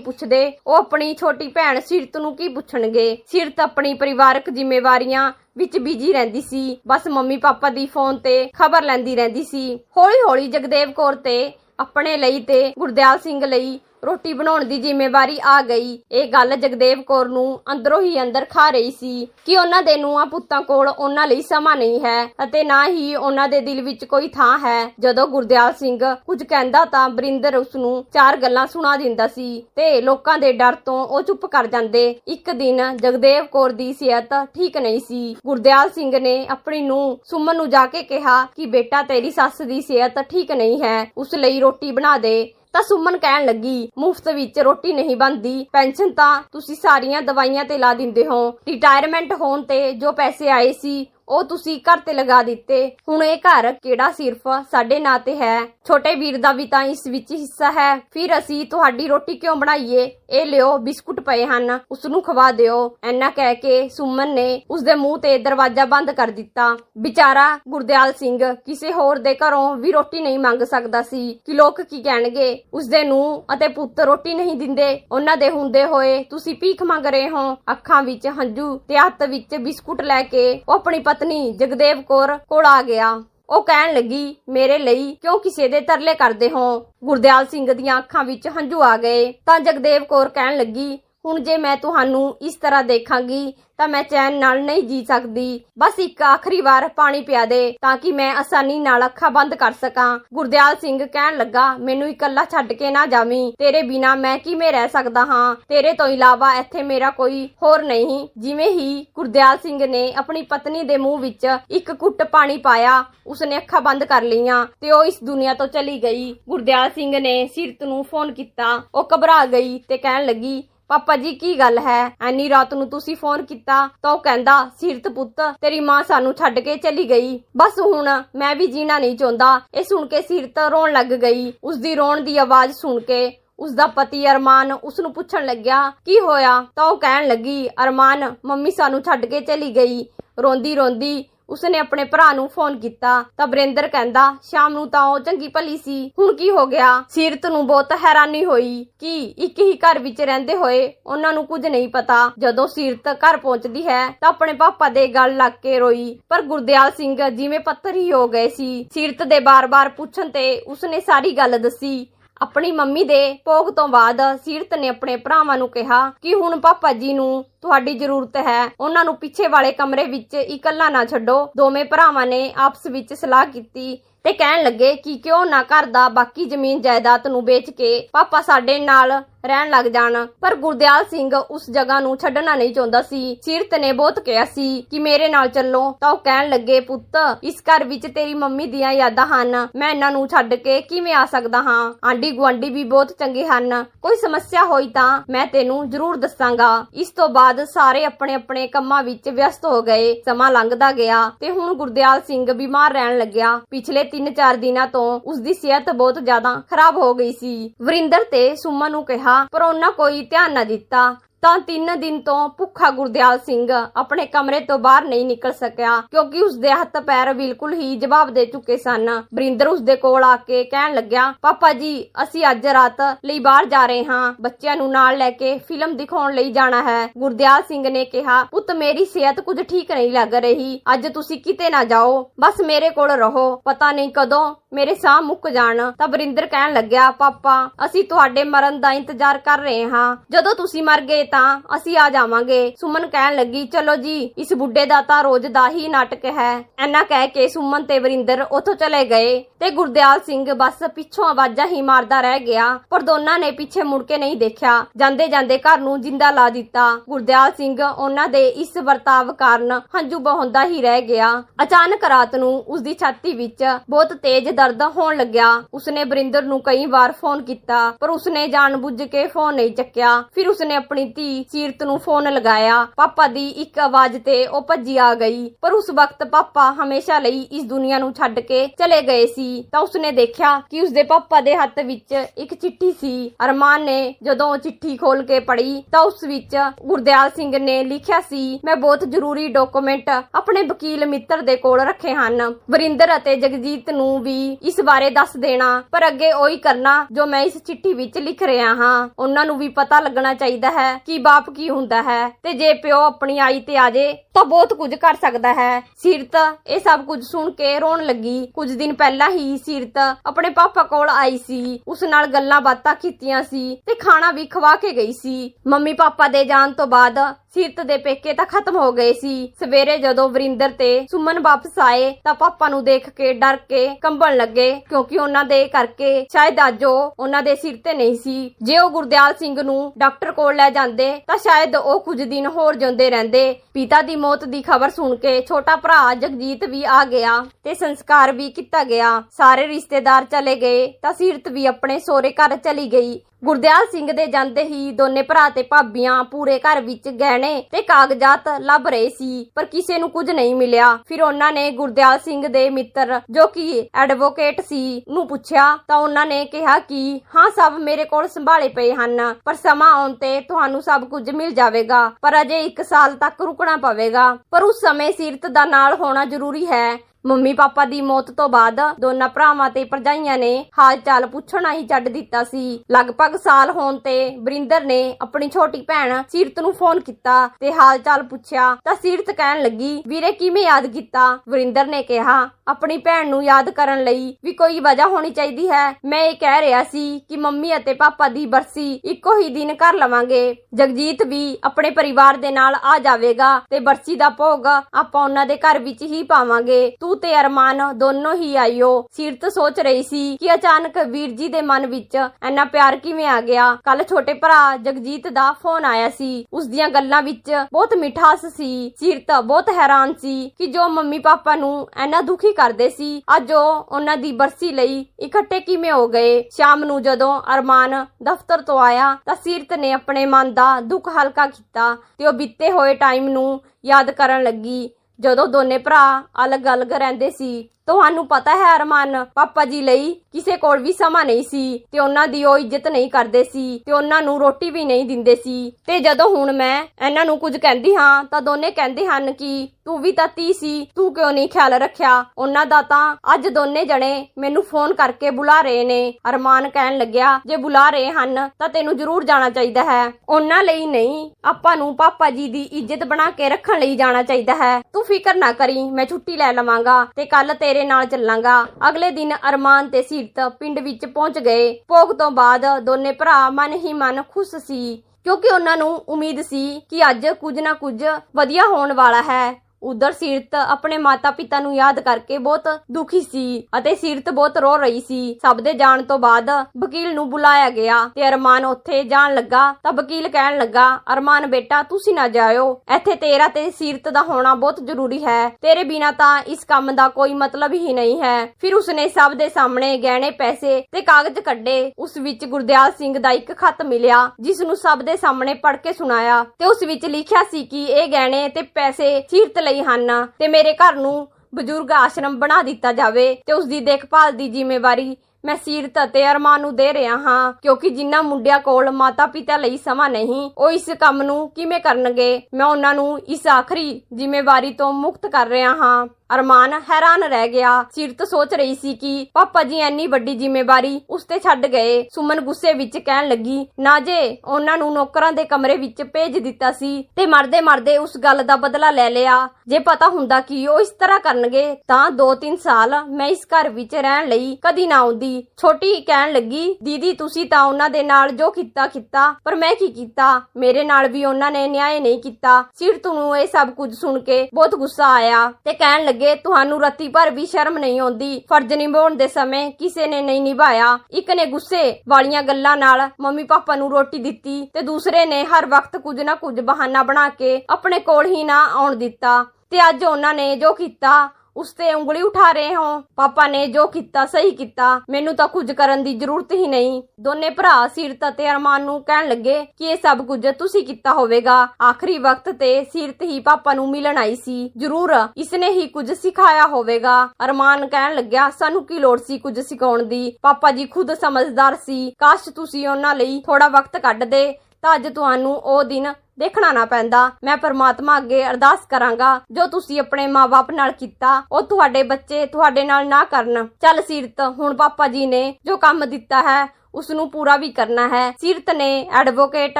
ਪੁੱਛਦੇ, ਉਹ ਆਪਣੀ ਛੋਟੀ ਭੈਣ ਸਿਰਤ ਨੂੰ ਕੀ ਪੁੱਛਣਗੇ? ਸਿਰਤ ਆਪਣੀ ਪਰਿਵਾਰਕ ਜ਼ਿੰਮੇਵਾਰੀਆਂ ਵਿੱਚ ਬਿਜ਼ੀ ਰਹਿੰਦੀ ਸੀ। ਬਸ ਮੰਮੀ ਪਾਪਾ ਦੀ ਫੋਨ ਤੇ ਖਬਰ ਲੈਂਦੀ ਰਹਿੰਦੀ ਸੀ। ਹੌਲੀ ਹੌਲੀ ਜਗਦੇਵ ਕੌਰ ਤੇ ਆਪਣੇ ਲਈ ਤੇ ਗੁਰਦਿਆਲ ਸਿੰਘ ਲਈ ਰੋਟੀ ਬਣਾਉਣ ਦੀ ਜ਼ਿੰਮੇਵਾਰੀ ਆ ਗਈ। ਇਹ ਗੱਲ ਜਗਦੇਵ ਕੌਰ ਨੂੰ ਅੰਦਰੋਂ ਹੀ ਅੰਦਰ ਖਾ ਰਹੀ ਸੀ ਕਿ ਉਹਨਾਂ ਦੇ ਨੂੰਹਾਂ ਪੁੱਤਾਂ ਕੋਲ ਉਹਨਾਂ ਲਈ ਸਮਾਂ ਨਹੀਂ ਹੈ ਅਤੇ ਨਾ ਹੀ ਉਹਨਾਂ ਦੇ ਦਿਲ ਵਿੱਚ ਕੋਈ ਥਾਂ ਹੈ। ਜਦੋਂ ਗੁਰਦਿਆਲ ਸਿੰਘ ਕੁਝ ਕਹਿੰਦਾ ਤਾਂ ਬਰਿੰਦਰ ਉਸ ਨੂੰ ਚਾਰ ਗੱਲਾਂ ਸੁਣਾ ਦਿੰਦਾ ਸੀ ਤੇ ਲੋਕਾਂ ਦੇ ਡਰ ਤੋਂ ਉਹ ਚੁੱਪ ਕਰ ਜਾਂਦੇ। ਇੱਕ ਦਿਨ ਜਗਦੇਵ ਕੌਰ ਦੀ ਸਿਹਤ ਠੀਕ ਨਹੀਂ ਸੀ। ਗੁਰਦਿਆਲ ਸਿੰਘ ਨੇ ਆਪਣੀ ਨੂੰ ਸੁਮਨ ਨੂੰ ਜਾ ਕੇ ਕਿਹਾ ਕਿ ਬੇਟਾ ਤੇਰੀ ਸੱਸ ਦੀ ਸਿਹਤ ਠੀਕ ਨਹੀਂ ਹੈ, ਉਸ ਲਈ ਰੋਟੀ ਬਣਾ ਦੇ। ਤਾਂ ਸੁਮਨ ਕਹਿਣ ਲੱਗੀ, ਮੁਫਤ ਵਿੱਚ ਰੋਟੀ ਨਹੀਂ ਬਣਦੀ, ਪੈਨਸ਼ਨ ਤਾਂ ਤੁਸੀਂ ਸਾਰੀਆਂ ਦਵਾਈਆਂ ਤੇ ਲਾ ਦਿੰਦੇ ਹੋ। ਰਿਟਾਇਰਮੈਂਟ ਹੋਣ ਤੇ ਜੋ ਪੈਸੇ ਆਏ ਸੀ ਉਹ ਤੁਸੀਂ ਘਰ ਤੇ ਲਗਾ ਦਿੱਤੇ। ਹੁਣ ਇਹ ਘਰ ਕਿਹੜਾ ਸਿਰਫ ਸਾਡੇ ਨਾਂ ਤੇ ਹੈ? ਛੋਟੇ ਵੀਰ ਦਾ ਵੀ ਤਾਂ ਇਸ ਵਿੱਚ ਹਿੱਸਾ ਹੈ। ਫਿਰ ਅਸੀਂ ਤੁਹਾਡੀ ਰੋਟੀ ਕਿਉਂ ਬਣਾਈਏ? ਇਹ ਲਿਓ, ਬਿਸਕੁਟ ਪਏ ਹਨ। ਉਸ ਨੂੰ ਖਵਾ ਦਿਓ। ਐਨਾ ਕਹਿ ਕੇ ਸੁਮਨ ਨੇ ਉਸ ਦੇ ਮੂੰਹ ਤੇ ਦਰਵਾਜ਼ਾ ਬੰਦ ਕਰ ਦਿੱਤਾ। ਵਿਚਾਰਾ ਗੁਰਦਿਆਲ ਸਿੰਘ, ਕਿਸੇ ਹੋਰ ਦੇ ਘਰੋਂ ਵੀ ਰੋਟੀ ਨਹੀਂ ਮੰਗ ਸਕਦਾ ਸੀ ਕਿ ਲੋਕ ਕੀ ਕਹਿਣਗੇ? ਉਸ ਦੇ ਨੂੰ ਅਤੇ ਪੁੱਤ ਰੋਟੀ ਨਹੀਂ ਦਿੰਦੇ। ਉਹਨਾਂ ਦੇ ਹੁੰਦੇ ਹੋਏ ਤੁਸੀਂ ਭੀਖ ਮੰਗ ਰਹੇ ਹੋ। ਅੱਖਾਂ ਵਿੱਚ ਹੰਝੂ ਤੇ ਹੱਥ ਵਿੱਚ ਬਿਸਕੁਟ ਲੈ ਕੇ ਉਹ ਆਪਣੀ ਪਤਨੀ ਜਗਦੇਵ ਕੌਰ ਕੋਲ ਆ ਗਿਆ। ਉਹ ਕਹਿਣ ਲੱਗੀ, ਮੇਰੇ ਲਈ ਕਿਉਂ ਕਿਸੇ ਦੇ ਤਰਲੇ ਕਰਦੇ ਹੋ? ਗੁਰਦਿਆਲ ਸਿੰਘ ਦੀਆਂ ਅੱਖਾਂ ਵਿੱਚ ਹੰਝੂ ਆ ਗਏ। ਤਾਂ ਜਗਦੇਵ ਕੌਰ ਕਹਿਣ ਲੱਗੀ ਹੁਣ ਜੇ ਮੈਂ ਤੁਹਾਨੂੰ ਇਸ ਤਰ੍ਹਾਂ ਦੇਖਾਂਗੀ, ਤਾਂ ਮੈਂ ਚੈਨ ਨਾਲ ਨਹੀਂ ਜੀ ਸਕਦੀ। ਬਸ ਇੱਕ ਆਖਰੀ ਵਾਰ ਪਾਣੀ ਪਿਆ ਦੇ, ਤਾਂ ਕਿ ਮੈਂ ਆਸਾਨੀ ਨਾਲ ਅੱਖਾਂ ਬੰਦ ਕਰ ਸਕਾਂ। ਗੁਰਦਿਆਲ ਸਿੰਘ ਕਹਿਣ ਲੱਗਾ, ਮੈਨੂੰ ਇਕੱਲਾ ਛੱਡ ਕੇ ਨਾ ਜਾਵੀਂ। ਤੇਰੇ ਬਿਨਾ ਮੈਂ ਕਿਵੇਂ ਰਹਿ ਸਕਦਾ ਹਾਂ? ਤੇਰੇ ਤੋਂ ਇਲਾਵਾ ਇੱਥੇ ਮੇਰਾ ਕੋਈ ਹੋਰ ਨਹੀਂ। ਜਿਵੇਂ ਹੀ ਗੁਰਦਿਆਲ ਸਿੰਘ ਨੇ ਆਪਣੀ ਪਤਨੀ ਦੇ ਮੂੰਹ ਵਿੱਚ ਇੱਕ ਕੁੱਟ ਪਾਣੀ ਪਾਇਆ, ਉਸਨੇ ਅੱਖਾਂ ਬੰਦ ਕਰ ਲਈਆਂ ਤੇ ਉਹ ਇਸ ਦੁਨੀਆ ਤੋਂ ਚਲੀ ਗਈ। ਗੁਰਦਿਆਲ ਸਿੰਘ ਨੇ ਸਿਰਤ ਨੂੰ ਫੋਨ ਕੀਤਾ। ਉਹ ਘਬਰਾ ਗਈ ਤੇ ਕਹਿਣ ਲੱਗੀ ਪਾਪਾ ਜੀ, ਕੀ ਗੱਲ ਹੈ? ਐਨੀ ਰਾਤ ਨੂੰ ਤੁਸੀਂ ਫੋਨ ਕੀਤਾ ਤਾਂ ਉਹ ਕਹਿੰਦਾ, ਸਿਰਤ ਪੁੱਤ, ਤੇਰੀ ਮਾਂ ਸਾਨੂੰ ਛੱਡ ਕੇ ਚਲੀ ਗਈ। ਬਸ ਹੁਣ ਮੈਂ ਵੀ ਜੀਣਾ ਨਹੀਂ ਚਾਹੁੰਦਾ। ਇਹ ਸੁਣ ਕੇ ਸਿਰਤ ਰੋਣ ਲੱਗ ਗਈ। ਉਸ ਦੀ ਰੋਣ ਦੀ ਆਵਾਜ਼ ਸੁਣ ਕੇ ਉਸ ਦਾ ਪਤੀ ਅਰਮਾਨ ਉਸ ਨੂੰ ਪੁੱਛਣ ਲੱਗਿਆ, ਕੀ ਹੋਇਆ? ਤਾਂ ਉਹ ਕਹਿਣ ਲੱਗੀ, ਅਰਮਾਨ, ਮੰਮੀ ਸਾਨੂੰ ਛੱਡ ਕੇ ਚਲੀ ਗਈ। ਰੋਂਦੀ ਰੋਂਦੀ ਉਸਨੇ ਆਪਣੇ ਭਰਾ ਨੂੰ ਫੋਨ ਕੀਤਾ ਤਾਂ ਬਰਿੰਦਰ ਕਹਿੰਦਾ, ਸ਼ਾਮ ਨੂੰ ਤਾਂ ਉਹ ਚੰਗੀ ਭਲੀ ਸੀ, ਹੁਣ ਕੀ ਹੋ ਗਿਆ? ਸੀਰਤ ਨੂੰ ਬਹੁਤ ਹੈਰਾਨੀ ਹੋਈ ਕਿ ਇੱਕ ਹੀ ਘਰ ਵਿੱਚ ਰਹਿੰਦੇ ਹੋਏ ਉਹਨਾਂ ਨੂੰ ਕੁਝ ਨਹੀਂ ਪਤਾ। ਜਦੋਂ ਸੀਰਤ ਘਰ ਪਹੁੰਚਦੀ ਹੈ ਤਾਂ ਆਪਣੇ ਪਾਪਾ ਦੇ ਗੱਲ ਲੱਗ ਕੇ ਰੋਈ, ਪਰ ਗੁਰਦਿਆਲ ਸਿੰਘ ਜਿਵੇਂ ਪੱਥਰ ਹੀ ਹੋ ਗਏ ਸੀ। ਸੀਰਤ ਦੇ ਬਾਰ-ਬਾਰ ਪੁੱਛਣ ਤੇ ਉਸਨੇ ਸਾਰੀ ਗੱਲ ਦੱਸੀ ਆਪਣੀ ਮੰਮੀ ਦੇ ਭੋਗ ਤੋਂ ਬਾਅਦ ਸੀਰਤ ਨੇ ਆਪਣੇ ਭਰਾਵਾਂ ਨੂੰ ਕਿਹਾ ਕਿ ਹੁਣ ਪਾਪਾ ਜੀ ਨੂੰ ਤੁਹਾਡੀ ਜ਼ਰੂਰਤ ਹੈ। ਉਹਨਾਂ ਨੂੰ ਪਿੱਛੇ ਵਾਲੇ ਕਮਰੇ ਵਿੱਚ ਇਕੱਲਾ ਨਾ ਛੱਡੋ। ਦੋਵੇਂ ਭਰਾਵਾਂ ਨੇ ਆਪਸ ਵਿੱਚ ਸਲਾਹ ਕੀਤੀ ਤੇ ਕਹਿਣ ਲੱਗੇ ਕਿ ਕਿਉਂ ਨਾ ਘਰ ਦਾ ਬਾਕੀ ਜ਼ਮੀਨ ਜਾਇਦਾਦ ਨੂੰ ਵੇਚ ਕੇ ਪਾਪਾ ਸਾਡੇ ਨਾਲ ਰਹਿਣ ਲੱਗ ਜਾਣ। ਪਰ ਗੁਰਦਿਆਲ ਸਿੰਘ ਉਸ ਜਗ੍ਹਾ ਨੂੰ ਛੱਡਣਾ ਨਹੀਂ ਚਾਹੁੰਦਾ ਸੀ। ਸੀਰਤ ਨੇ ਬਹੁਤ ਕਿਹਾ ਸੀ ਕਿ ਮੇਰੇ ਨਾਲ ਚੱਲੋ। ਤਾਂ ਉਹ ਕਹਿਣ ਲੱਗੇ, ਪੁੱਤ, ਇਸ ਘਰ ਵਿੱਚ ਤੇਰੀ ਮੰਮੀ ਦੀਆਂ ਯਾਦਾਂ ਹਨ। ਮੈਂ ਇਹਨਾਂ ਨੂੰ ਛੱਡ ਕੇ ਕਿਵੇਂ ਆ ਸਕਦਾ ਹਾਂ? ਆਂਡੀ ਗੁਆਂਢੀ ਵੀ ਬਹੁਤ ਚੰਗੇ ਹਨ। ਕੋਈ ਸਮੱਸਿਆ ਹੋਈ ਤਾਂ ਮੈਂ ਤੈਨੂੰ ਜ਼ਰੂਰ ਦੱਸਾਂਗਾ। ਇਸ ਤੋਂ ਬਾਅਦ ਸਾਰੇ ਆਪਣੇ ਆਪਣੇ ਕੰਮਾਂ ਵਿੱਚ ਵਿਅਸਤ ਹੋ ਗਏ। ਸਮਾਂ ਲੰਘਦਾ ਗਿਆ ਤੇ ਹੁਣ ਗੁਰਦਿਆਲ ਸਿੰਘ ਬਿਮਾਰ ਰਹਿਣ ਲੱਗਿਆ। ਪਿਛਲੇ 3-4 ਦਿਨਾਂ ਤੋਂ ਉਸ ਦੀ ਸਿਹਤ ਬਹੁਤ ਜ਼ਿਆਦਾ ਖਰਾਬ ਹੋ ਗਈ ਸੀ। ਵਰਿੰਦਰ ਤੇ ਸੁਮਨ ਨੂੰ ਕਿਹਾ ਪਰ ਉਹਨਾਂ ਕੋਈ ਧਿਆਨ ਨਾ ਦਿੱਤਾ। ਤਾਂ ਤਿੰਨ ਦਿਨ ਤੋਂ ਭੁੱਖਾ ਗੁਰਦਿਆਲ ਸਿੰਘ ਆਪਣੇ ਕਮਰੇ ਤੋਂ ਬਾਹਰ ਨਹੀਂ ਨਿਕਲ ਸਕਿਆ, ਕਿਉਂਕਿ ਉਸ ਦੇ ਹੱਥ ਪੈਰ ਬਿਲਕੁਲ ਹੀ ਜਵਾਬ ਦੇ ਚੁੱਕੇ ਸਨ। ਬਰਿੰਦਰ ਉਸ ਦੇ ਕੋਲ ਆ ਕੇ ਕਹਿਣ ਲੱਗਿਆ, ਪਾਪਾ ਜੀ, ਅਸੀਂ ਅੱਜ ਰਾਤ ਲਈ ਬਾਹਰ ਜਾ ਰਹੇ ਹਾਂ। ਬੱਚਿਆਂ ਨੂੰ ਨਾਲ ਲੈ ਕੇ ਫਿਲਮ ਦਿਖਾਉਣ ਲਈ ਜਾਣਾ ਹੈ। ਗੁਰਦਿਆਲ ਸਿੰਘ ਨੇ ਕਿਹਾ, ਪੁੱਤ, ਮੇਰੀ ਸਿਹਤ ਕੁਝ ਠੀਕ ਨਹੀਂ ਲੱਗ ਰਹੀ। ਅੱਜ ਤੁਸੀਂ ਕਿਤੇ ਨਾ ਜਾਓ। ਬਸ ਮੇਰੇ ਕੋਲ ਰਹੋ। ਪਤਾ ਨਹੀਂ ਕਦੋਂ ਮੇਰੇ ਸਾਹ ਮੁੱਕ ਜਾਣ। ਤਾਂ ਬਰਿੰਦਰ ਕਹਿਣ ਲੱਗਿਆ, ਪਾਪਾ, ਅਸੀਂ ਤੁਹਾਡੇ ਮਰਨ ਦਾ ਇੰਤਜ਼ਾਰ ਕਰ ਰਹੇ ਹਾਂ। ਜਦੋਂ ਤੁਸੀਂ ਮਰ ਗਏ ਤਾਂ ਅਸੀਂ ਆ ਜਾਵਾਂਗੇ। ਸੁਮਨ ਕਹਿਣ ਲੱਗੀ, ਚਲੋ ਜੀ, ਇਸ ਬੁੱਢੇ ਦਾ ਤਾਂ ਰੋਜ਼ ਦਾ ਹੀ ਨਾਟਕ ਹੈ। ਐਨਾ ਕਹਿ ਕੇ ਸੁਮਨ ਤੇ ਵਰਿੰਦਰ ਉੱਥੋਂ ਚਲੇ ਗਏ ਤੇ ਗੁਰਦਿਆਲ ਸਿੰਘ ਬਸ ਪਿੱਛੋਂ ਆਵਾਜ਼ਾਂ ਹੀ ਮਾਰਦਾ ਰਹਿ ਗਿਆ, ਪਰ ਦੋਨਾਂ ਨੇ ਪਿੱਛੇ ਮੁੜ ਕੇ ਨਹੀਂ ਦੇਖਿਆ। ਜਾਂਦੇ ਜਾਂਦੇ ਘਰ ਨੂੰ ਜਿੰਦਾ ਲਾ ਦਿੱਤਾ। ਗੁਰਦਿਆਲ ਸਿੰਘ ਉਹਨਾਂ ਦੇ ਇਸ ਵਰਤਾਵ ਕਾਰਨ ਹੰਝੂ ਬਹਾਉਂਦਾ ਹੀ ਰਹਿ ਗਿਆ। ਅਚਾਨਕ ਰਾਤ ਨੂੰ ਉਸ ਦੀ ਛਾਤੀ ਵਿੱਚ ਬਹੁਤ ਤੇਜ਼ ਦਰਦ ਹੋਣ ਲੱਗਿਆ। ਉਸਨੇ ਵਰਿੰਦਰ ਨੂੰ ਕਈ ਵਾਰ ਫੋਨ ਕੀਤਾ, ਪਰ ਉਸਨੇ ਜਾਣਬੁੱਝ ਕੇ ਫੋਨ ਨਹੀਂ ਚੱਕਿਆ। ਫਿਰ ਉਸਨੇ ਆਪਣੀ ਧੀ ਸੀਰਤ ਨੂੰ ਫੋਨ ਲਗਾਇਆ। ਪਾਪਾ ਦੀ ਇੱਕ ਆਵਾਜ਼ ਤੇ ਉਹ ਭੱਜੀ ਆ ਗਈ। ਪਰ ਉਸ ਵਕਤ ਪਾਪਾ ਹਮੇਸ਼ਾ ਲਈ ਇਸ ਦੁਨੀਆ ਨੂੰ ਛੱਡ ਕੇ ਚਲੇ ਗਏ ਸੀ। ਤਾਂ ਉਸਨੇ ਦੇਖਿਆ ਕਿ ਉਸਦੇ ਪਾਪਾ ਦੇ ਹੱਥ ਵਿੱਚ ਇੱਕ ਚਿੱਠੀ ਸੀ। ਅਰਮਾਨ ਨੇ ਜਦੋਂ ਉਹ ਚਿੱਠੀ ਖੋਲ ਕੇ ਪੜ੍ਹੀ, ਤਾਂ ਉਸ ਵਿੱਚ ਗੁਰਦਿਆਲ ਸਿੰਘ ਨੇ ਲਿਖਿਆ ਸੀ, ਮੈਂ ਬਹੁਤ ਜ਼ਰੂਰੀ ਡਾਕੂਮੈਂਟ ਆਪਣੇ ਵਕੀਲ ਮਿੱਤਰ ਦੇ ਕੋਲ ਰੱਖੇ ਹਨ। ਵਰਿੰਦਰ ਅਤੇ ਜਗਜੀਤ ਨੂੰ ਵੀ ਇਸ ਬਾਰੇ ਦੱਸ ਦੇਣਾ, ਪਰ ਅੱਗੇ ਉਹੀ ਕਰਨਾ ਜੋ ਮੈਂ ਇਸ ਚਿੱਠੀ ਵਿੱਚ ਲਿਖ ਰਿਹਾ ਹਾਂ। ਉਹਨਾਂ ਨੂੰ ਵੀ ਪਤਾ ਲੱਗਣਾ ਚਾਹੀਦਾ ਹੈ ਕਿ ਬਾਪ ਕੀ ਹੁੰਦਾ ਹੈ? ਤੇ ਜੇ ਪਿਓ ਆਪਣੀ ਆਈ ਤੇ ਆ ਜੇ, ਤਾਂ ਬਹੁਤ ਕੁਝ ਕਰ ਸਕਦਾ ਹੈ। ਸੀਰਤ, ਇਹ ਸਭ ਕੁਝ ਸੁਣ ਕੇ ਰੋਣ ਲੱਗੀ। ਕੁਝ ਦਿਨ ਪਹਿਲਾਂ ਹੀ ਸੀਰਤ ਆਪਣੇ ਪਾਪਾ ਕੋਲ ਆਈ ਸੀ। ਉਸ ਨਾਲ ਗੱਲਾਂ ਬਾਤਾਂ ਕੀਤੀਆਂ ਸੀ ਤੇ ਖਾਣਾ ਵੀ ਖਵਾ ਕੇ ਗਈ ਸੀ। ਮੰਮੀ ਪਾਪਾ ਦੇ ਜਾਣ ਤੋਂ ਬਾਅਦ ਸੀਰਤ ਦੇ ਪੇਕੇ ਤਾਂ ਖਤਮ ਹੋ ਗਏ ਸੀ। ਸਵੇਰੇ ਜਦੋਂ ਵਰਿੰਦਰ ਤੇ ਸੁਮਨ ਵਾਪਸ ਆਏ, ਤਾਂ ਪਾਪਾ ਨੂੰ ਦੇਖ ਕੇ ਡਰ ਕੇ ਕੰਬਣ ਲੱਗੇ, ਕਿਉਂਕਿ ਉਹਨਾਂ ਦੇ ਕਰਕੇ ਸ਼ਾਇਦ ਅੱਜ ਉਹ ਉਹਨਾਂ ਦੇ ਸਿਰ ਤੇ ਨਹੀਂ ਸੀ। ਜੇ ਉਹ ਗੁਰਦਿਆਲ ਸਿੰਘ ਨੂੰ ਡਾਕਟਰ ਕੋਲ ਲੈ ਜਾਂਦੇ, ਤਾਂ ਸ਼ਾਇਦ ਉਹ ਕੁਝ ਦਿਨ ਹੋਰ ਜਿਉਂਦੇ ਰਹਿੰਦੇ। ਪਿਤਾ ਦੀ ਮੌਤ ਦੀ ਖਬਰ ਸੁਣ ਕੇ ਛੋਟਾ ਭਰਾ ਜਗਜੀਤ ਵੀ ਆ ਗਿਆ ਤੇ ਸੰਸਕਾਰ ਵੀ ਕੀਤਾ ਗਿਆ। ਸਾਰੇ ਰਿਸ਼ਤੇਦਾਰ ਚਲੇ ਗਏ, ਤਾਂ ਸੀਰਤ ਵੀ ਆਪਣੇ ਸਹੁਰੇ ਘਰ ਚਲੀ ਗਈ। ਗੁਰਦਿਆਲ ਸਿੰਘ ਦੇ ਜਾਂਦੇ ਹੀ ਦੋਨੇ ਭਰਾ ਤੇ ਭਾਬੀਆਂ ਪੂਰੇ ਘਰ ਵਿੱਚ ਗਹਿਣੇ ਤੇ ਕਾਗਜ਼ਾਤ ਲੱਭ ਰਹੇ ਸੀ, ਪਰ ਕਿਸੇ ਨੂੰ ਕੁਝ ਨਹੀਂ ਮਿਲਿਆ। ਫਿਰ ਉਹਨਾਂ ਨੇ ਗੁਰਦਿਆਲ ਸਿੰਘ ਦੇ ਮਿੱਤਰ, ਜੋ ਕਿ ਐਡਵੋਕੇਟ ਸੀ, ਨੂੰ ਪੁੱਛਿਆ, ਤਾਂ ਉਹਨਾਂ ਨੇ ਕਿਹਾ ਕਿ, ਹਾਂ, ਸਭ ਮੇਰੇ ਕੋਲ ਸੰਭਾਲੇ ਪਏ ਹਨ, ਪਰ ਸਮਾਂ ਆਉਣ ਤੇ ਤੁਹਾਨੂੰ ਸਭ ਕੁਝ ਮਿਲ ਜਾਵੇਗਾ, ਪਰ ਅਜੇ 1 ਸਾਲ ਤੱਕ ਰੁਕਣਾ ਪਵੇਗਾ। ਪਰ ਉਸ ਸਮੇਂ ਸਿਰਤ ਦਾ ਨਾਲ ਹੋਣਾ ਜ਼ਰੂਰੀ ਹੈ ਮੰਮੀ ਪਾਪਾ ਦੀ ਮੌਤ ਤੋਂ ਬਾਅਦ ਦੋਨਾਂ ਭਰਾਵਾਂ ਤੇ ਭਰਜਾਈਆਂ ਨੇ ਹਾਲ ਚਾਲ ਪੁੱਛਣਾ ਹੀ ਛੱਡ ਦਿੱਤਾ ਸੀ। ਲਗਭਗ ਸਾਲ ਹੋਣ ਤੇ ਬਰਿੰਦਰ ਨੇ ਆਪਣੀ ਛੋਟੀ ਭੈਣ ਸੀਰਤ ਨੂੰ ਫੋਨ ਕੀਤਾ ਤੇ ਹਾਲ ਚਾਲ ਪੁੱਛਿਆ ਤਾਂ ਸੀਰਤ ਕਹਿਣ ਲੱਗੀ, ਵੀਰੇ, ਕਿਵੇਂ ਯਾਦ ਕੀਤਾ? ਬਰਿੰਦਰ ਨੇ ਕਿਹਾ, ਆਪਣੀ ਭੈਣ ਨੂੰ ਯਾਦ ਕਰਨ ਲਈ ਵੀ ਕੋਈ ਵਜ੍ਹਾ ਹੋਣੀ ਚਾਹੀਦੀ ਹੈ। ਮੈਂ ਇਹ ਕਹਿ ਰਿਹਾ ਸੀ ਕਿ ਮੰਮੀ ਅਤੇ ਪਾਪਾ ਦੀ ਬਰਸੀ ਇੱਕੋ ਹੀ ਦਿਨ ਕਰ ਲਵਾਂਗੇ। ਜਗਜੀਤ ਵੀ ਆਪਣੇ ਪਰਿਵਾਰ ਦੇ ਨਾਲ ਆ ਜਾਵੇਗਾ ਤੇ ਬਰਸੀ ਦਾ ਭੋਗ ਆਪਾਂ ਉਹਨਾਂ ਦੇ ਘਰ ਵਿੱਚ ਹੀ ਪਾਵਾਂਗੇ। ਤੂੰ ਤੇ ਅਰਮਾਨ ਦੋਨੋਂ ਹੀ ਆਇਓ। ਸੀਰਤ ਸੋਚ ਰਹੀ ਸੀ ਕਿ ਅਚਾਨਕ ਵੀਰ ਜੀ ਦੇ ਮਨ ਵਿੱਚ ਇੰਨਾ ਪਿਆਰ ਕਿਵੇਂ ਆ ਗਿਆ। ਕੱਲ ਛੋਟੇ ਭਰਾ ਜਗਜੀਤ ਦਾ ਫੋਨ ਆਇਆ ਸੀ। ਉਸ ਦੀਆਂ ਗੱਲਾਂ ਵਿੱਚ ਬਹੁਤ ਮਿਠਾਸ ਸੀ। ਸੀਰਤ ਬਹੁਤ ਹੈਰਾਨ ਸੀ ਕਿ ਜੋ ਮੰਮੀ ਪਾਪਾ ਨੂੰ ਇੰਨਾ ਦੁਖੀ ਕਰਦੇ ਸੀ, ਅੱਜ ਉਹ ਉਹਨਾਂ ਦੀ ਬਰਸੀ ਲਈ ਇਕੱਠੇ ਕਿਵੇਂ ਹੋ ਗਏ। ਸ਼ਾਮ ਨੂੰ ਜਦੋਂ ਅਰਮਾਨ ਦਫ਼ਤਰ ਤੋਂ ਆਇਆ ਤਾਂ ਸੀਰਤ ਨੇ ਆਪਣੇ ਮਨ ਦਾ ਦੁੱਖ ਹਲਕਾ ਕੀਤਾ ਤੇ ਉਹ ਬੀਤੇ ਹੋਏ ਟਾਈਮ ਨੂੰ ਯਾਦ ਕਰਨ ਲੱਗੀ। ਜਦੋਂ ਦੋਨੇ ਭਰਾ ਅਲੱਗ-ਅਲੱਗ ਰਹਿੰਦੇ ਸੀ ਤੁਹਾਨੂੰ ਪਤਾ ਹੈ ਅਰਮਾਨ, ਪਾਪਾ ਜੀ ਲਈ ਕਿਸੇ ਕੋਲ ਵੀ ਸਮਾਂ ਨਹੀਂ ਸੀ ਤੇ ਉਹਨਾਂ ਦੀ ਉਹ ਇੱਜ਼ਤ ਨਹੀਂ ਕਰਦੇ ਸੀ ਤੇ ਉਹਨਾਂ ਨੂੰ ਰੋਟੀ ਵੀ ਨਹੀਂ ਦਿੰਦੇ ਸੀ। ਤੇ ਜਦੋਂ ਹੁਣ ਮੈਂ ਇਹਨਾਂ ਨੂੰ ਕੁਝ ਕਹਿੰਦੀ ਹਾਂ ਤਾਂ ਦੋਨੇ ਕਹਿੰਦੇ ਹਨ ਕਿ ਤੂੰ ਵੀ ਤਾਂ ਤੀ ਸੀ, ਤੂੰ ਕਿਉਂ ਨਹੀਂ ਖਿਆਲ ਰੱਖਿਆ? ਉਹਨਾਂ ਦਾ ਤਾਂ ਅੱਜ ਦੋਨੇ ਜਣੇ ਮੈਨੂੰ ਫੋਨ ਕਰਕੇ ਬੁਲਾ ਰਹੇ ਨੇ। ਅਰਮਾਨ ਕਹਿਣ ਲੱਗਿਆ, ਜੇ ਬੁਲਾ ਰਹੇ ਹਨ ਤਾਂ ਤੈਨੂੰ ਜ਼ਰੂਰ ਜਾਣਾ ਚਾਹੀਦਾ ਹੈ। ਉਹਨਾਂ ਲਈ ਨਹੀਂ, ਆਪਾਂ ਨੂੰ ਪਾਪਾ ਜੀ ਦੀ ਇੱਜ਼ਤ ਬਣਾ ਕੇ ਰੱਖਣ ਲਈ ਜਾਣਾ ਚਾਹੀਦਾ ਹੈ। ਤੂੰ ਫਿਕਰ ਨਾ ਕਰੀ, ਮੈਂ ਛੁੱਟੀ ਲੈ ਲਵਾਂਗਾ ਤੇ ਕੱਲ ਤੇਰੇ ਨਾਲ ਚੱਲਾਂਗਾ। ਅਗਲੇ ਦਿਨ ਅਰਮਾਨ ਤੇ ਸੀਰਤ ਪਿੰਡ ਵਿੱਚ ਪਹੁੰਚ ਗਏ। ਭੋਗ ਤੋਂ ਬਾਅਦ ਦੋਨੇ ਭਰਾ ਮਨ ਹੀ ਮਨ ਖੁਸ਼ ਸੀ, ਕਿਉਂਕਿ ਉਹਨਾਂ ਨੂੰ ਉਮੀਦ ਸੀ ਕਿ ਅੱਜ ਕੁਝ ਨਾ ਕੁਝ ਵਧੀਆ ਹੋਣ ਵਾਲਾ ਹੈ। ਉਧਰ ਸੀਰਤ ਆਪਣੇ ਮਾਤਾ-ਪਿਤਾ ਨੂੰ ਯਾਦ ਕਰਕੇ ਬਹੁਤ ਦੁਖੀ ਸੀ ਅਤੇ ਸੀਰਤ ਬਹੁਤ ਰੋ ਰਹੀ ਸੀ। ਸਭ ਦੇ ਜਾਣ ਤੋਂ ਬਾਅਦ ਵਕੀਲ ਨੂੰ ਬੁਲਾਇਆ ਗਿਆ ਤੇ ਅਰਮਾਨ ਉੱਥੇ ਜਾਣ ਲੱਗਾ ਤਾਂ ਵਕੀਲ ਕਹਿਣ ਲੱਗਾ, ਅਰਮਾਨ ਬੇਟਾ, ਤੁਸੀਂ ਨਾ ਜਾਇਓ। ਇੱਥੇ ਤੇਰਾ ਤੇ ਸੀਰਤ ਦਾ ਹੋਣਾ ਬਹੁਤ ਜ਼ਰੂਰੀ ਹੈ। ਤੇਰੇ ਬਿਨਾ ਤਾਂ ਇਸ ਕੰਮ ਦਾ ਕੋਈ ਮਤਲਬ ਹੀ ਨਹੀਂ ਹੈ। ਫਿਰ ਉਸਨੇ ਸਭ ਦੇ ਸਾਹਮਣੇ ਗਹਿਣੇ, ਪੈਸੇ ਤੇ ਕਾਗਜ਼ ਕੱਢੇ। ਉਸ ਵਿੱਚ ਗੁਰਦਿਆਲ ਸਿੰਘ ਦਾ ਇੱਕ ਖਤ ਮਿਲਿਆ, ਜਿਸ ਨੂੰ ਸਭ ਦੇ ਸਾਹਮਣੇ ਪੜ੍ਹ ਕੇ ਸੁਣਾਇਆ ਤੇ ਉਸ ਵਿੱਚ ਲਿਖਿਆ ਸੀ ਕਿ ਇਹ ਗਹਿਣੇ ਤੇ ਪੈਸੇ ਸੀਰਤ ਲਈ ਹਨ ਤੇ ਮੇਰੇ ਘਰ ਨੂੰ ਬਜ਼ੁਰਗ ਆਸ਼ਰਮ ਬਣਾ ਦਿੱਤਾ ਜਾਵੇ ਤੇ ਉਸ ਦੀ ਦੇਖਭਾਲ ਦੀ ਜ਼ਿੰਮੇਵਾਰੀ ਮੈਂ ਸੀਰਤ ਅਤੇ ਅਰਮਾਨ ਨੂੰ ਦੇ ਰਿਹਾ ਹਾਂ, ਕਿਉਂਕਿ ਜਿਨ੍ਹਾਂ ਮੁੰਡਿਆਂ ਕੋਲ ਮਾਤਾ-ਪਿਤਾ ਲਈ ਸਮਾਂ ਨਹੀਂ, ਉਹ ਇਸ ਕੰਮ ਨੂੰ ਕਿਵੇਂ ਕਰਨਗੇ? ਮੈਂ ਉਹਨਾਂ ਨੂੰ ਇਸ ਆਖਰੀ ਜ਼ਿੰਮੇਵਾਰੀ ਤੋਂ ਮੁਕਤ ਕਰ ਰਿਹਾ ਹਾਂ। ਅਰਮਾਨ ਹੈਰਾਨ ਰਹਿ ਗਿਆ। ਸਿਰਤ ਸੋਚ ਰਹੀ ਸੀ ਕਿ ਪਾਪਾ ਜੀ ਐਨੀ ਵੱਡੀ ਜ਼ਿੰਮੇਵਾਰੀ ਉਸ ਤੇ ਛੱਡ ਗਏ। ਸੁਮਨ ਗੁੱਸੇ ਵਿੱਚ ਕਹਿਣ ਲੱਗੀ, ਨਾ ਜੇ, ਉਹਨਾਂ ਨੂੰ ਨੌਕਰਾਂ ਦੇ ਕਮਰੇ ਵਿੱਚ ਭੇਜ ਦਿੱਤਾ ਸੀ ਤੇ ਮਰਦੇ ਮਰਦੇ ਉਸ ਗੱਲ ਦਾ ਬਦਲਾ ਲੈ ਲਿਆ। ਜੇ ਪਤਾ ਹੁੰਦਾ ਕਿ ਉਹ ਇਸ ਤਰ੍ਹਾਂ ਕਰਨਗੇ, ਤਾਂ 2-3 ਸਾਲ ਮੈਂ ਇਸ ਘਰ ਵਿੱਚ ਰਹਿਣ ਲਈ ਕਦੀ ਨਾ ਆਉਂਦੀ। ਛੋਟੀ ਕਹਿਣ ਲੱਗੀ, ਦੀਦੀ, ਤੁਸੀਂ ਤਾਂ ਉਹਨਾਂ ਦੇ ਨਾਲ ਜੋ ਕੀਤਾ ਕੀਤਾ, ਪਰ ਮੈਂ ਕੀ ਕੀਤਾ? ਮੇਰੇ ਨਾਲ ਵੀ ਉਹਨਾਂ ਨੇ ਨਿਆਂ ਨਹੀਂ ਕੀਤਾ। ਸਿਰਤ ਨੂੰ ਇਹ ਸਭ ਕੁਝ ਸੁਣ ਕੇ ਬਹੁਤ ਗੁੱਸਾ ਆਇਆ। ਤੇ ਕਹਿਣ ਲੱਗੇ ਤੁਹਾਨੂੰ ਰੱਤੀ ਭਰ ਵੀ ਸ਼ਰਮ ਨਹੀਂ ਆਉਂਦੀ। ਫਰਜ਼ ਨਿਭਾਉਣ ਦੇ ਸਮੇਂ ਕਿਸੇ ਨੇ ਨਹੀਂ ਨਿਭਾਇਆ। ਇੱਕ ਨੇ ਗੁੱਸੇ ਵਾਲੀਆਂ ਗੱਲਾਂ ਨਾਲ ਮੰਮੀ ਪਾਪਾ ਨੂੰ ਰੋਟੀ ਦਿੱਤੀ ਤੇ ਦੂਸਰੇ ਨੇ ਹਰ ਵਕਤ ਕੁਝ ਨਾ ਕੁਝ ਬਹਾਨਾ ਬਣਾ ਕੇ ਆਪਣੇ ਕੋਲ ਹੀ ਨਾ ਆਉਣ ਦਿੱਤਾ। ਤੇ ਅੱਜ ਉਹਨਾਂ ਨੇ ਜੋ ਕੀਤਾ ਉਸ ਤੇ ਉਂਗਲੀ ਉਠਾ ਰਹੇ ਹੋ। ਪਾਪਾ ਨੇ ਜੋ ਕੀਤਾ, ਸਹੀ ਕੀਤਾ। ਮੈਨੂੰ ਤਾਂ ਕੁਝ ਕਰਨ ਦੀ ਜ਼ਰੂਰਤ ਹੀ ਨਹੀਂ। ਦੋਨੇ ਭਰਾ ਸੀਰਤ ਅਤੇ ਅਰਮਾਨ ਨੂੰ ਕਹਿਣ ਲੱਗੇ ਕਿ ਇਹ ਸਭ ਕੁਝ ਤੁਸੀਂ ਕੀਤਾ ਹੋਵੇਗਾ। ਆਖਰੀ ਵਕਤ ਤੇ ਸੀਰਤ ਹੀ ਪਾਪਾ ਨੂੰ ਮਿਲਣ ਆਈ ਸੀ। ਜ਼ਰੂਰ, ਇਸਨੇ ਹੀ ਕੁਝ ਸਿਖਾਇਆ ਹੋਵੇਗਾ। ਅਰਮਾਨ ਕਹਿਣ ਲੱਗਿਆ, ਸਾਨੂੰ ਕੀ ਲੋੜ ਸੀ ਕੁਝ ਸਿਖਾਉਣ ਦੀ? ਪਾਪਾ ਜੀ ਖੁਦ ਸਮਝਦਾਰ ਸੀ। ਕਾਸ਼ ਤੁਸੀਂ ਉਹਨਾਂ ਲਈ ਥੋੜਾ ਵਕਤ ਕੱਢ ਦੇ ਤਾਂ ਅੱਜ ਤੁਹਾਨੂੰ ਉਹ ਦਿਨ ਦੇਖਣਾ ਨਾ ਪੈਂਦਾ। ਮੈਂ ਪਰਮਾਤਮਾ ਅੱਗੇ ਅਰਦਾਸ ਕਰਾਂਗਾ, ਜੋ ਤੁਸੀਂ ਆਪਣੇ ਮਾਪੇ ਨਾਲ ਕੀਤਾ, ਉਹ ਤੁਹਾਡੇ ਬੱਚੇ ਤੁਹਾਡੇ ਨਾਲ ਨਾ ਕਰਨ। ਚੱਲ ਸੀਰਤ, ਹੁਣ ਪਾਪਾ ਜੀ ਨੇ ਜੋ ਕੰਮ ਦਿੱਤਾ ਹੈ ਉਸ ਨੂੰ ਪੂਰਾ ਵੀ ਕਰਨਾ ਹੈ। ਸੀਰਤ ਨੇ ਐਡਵੋਕੇਟ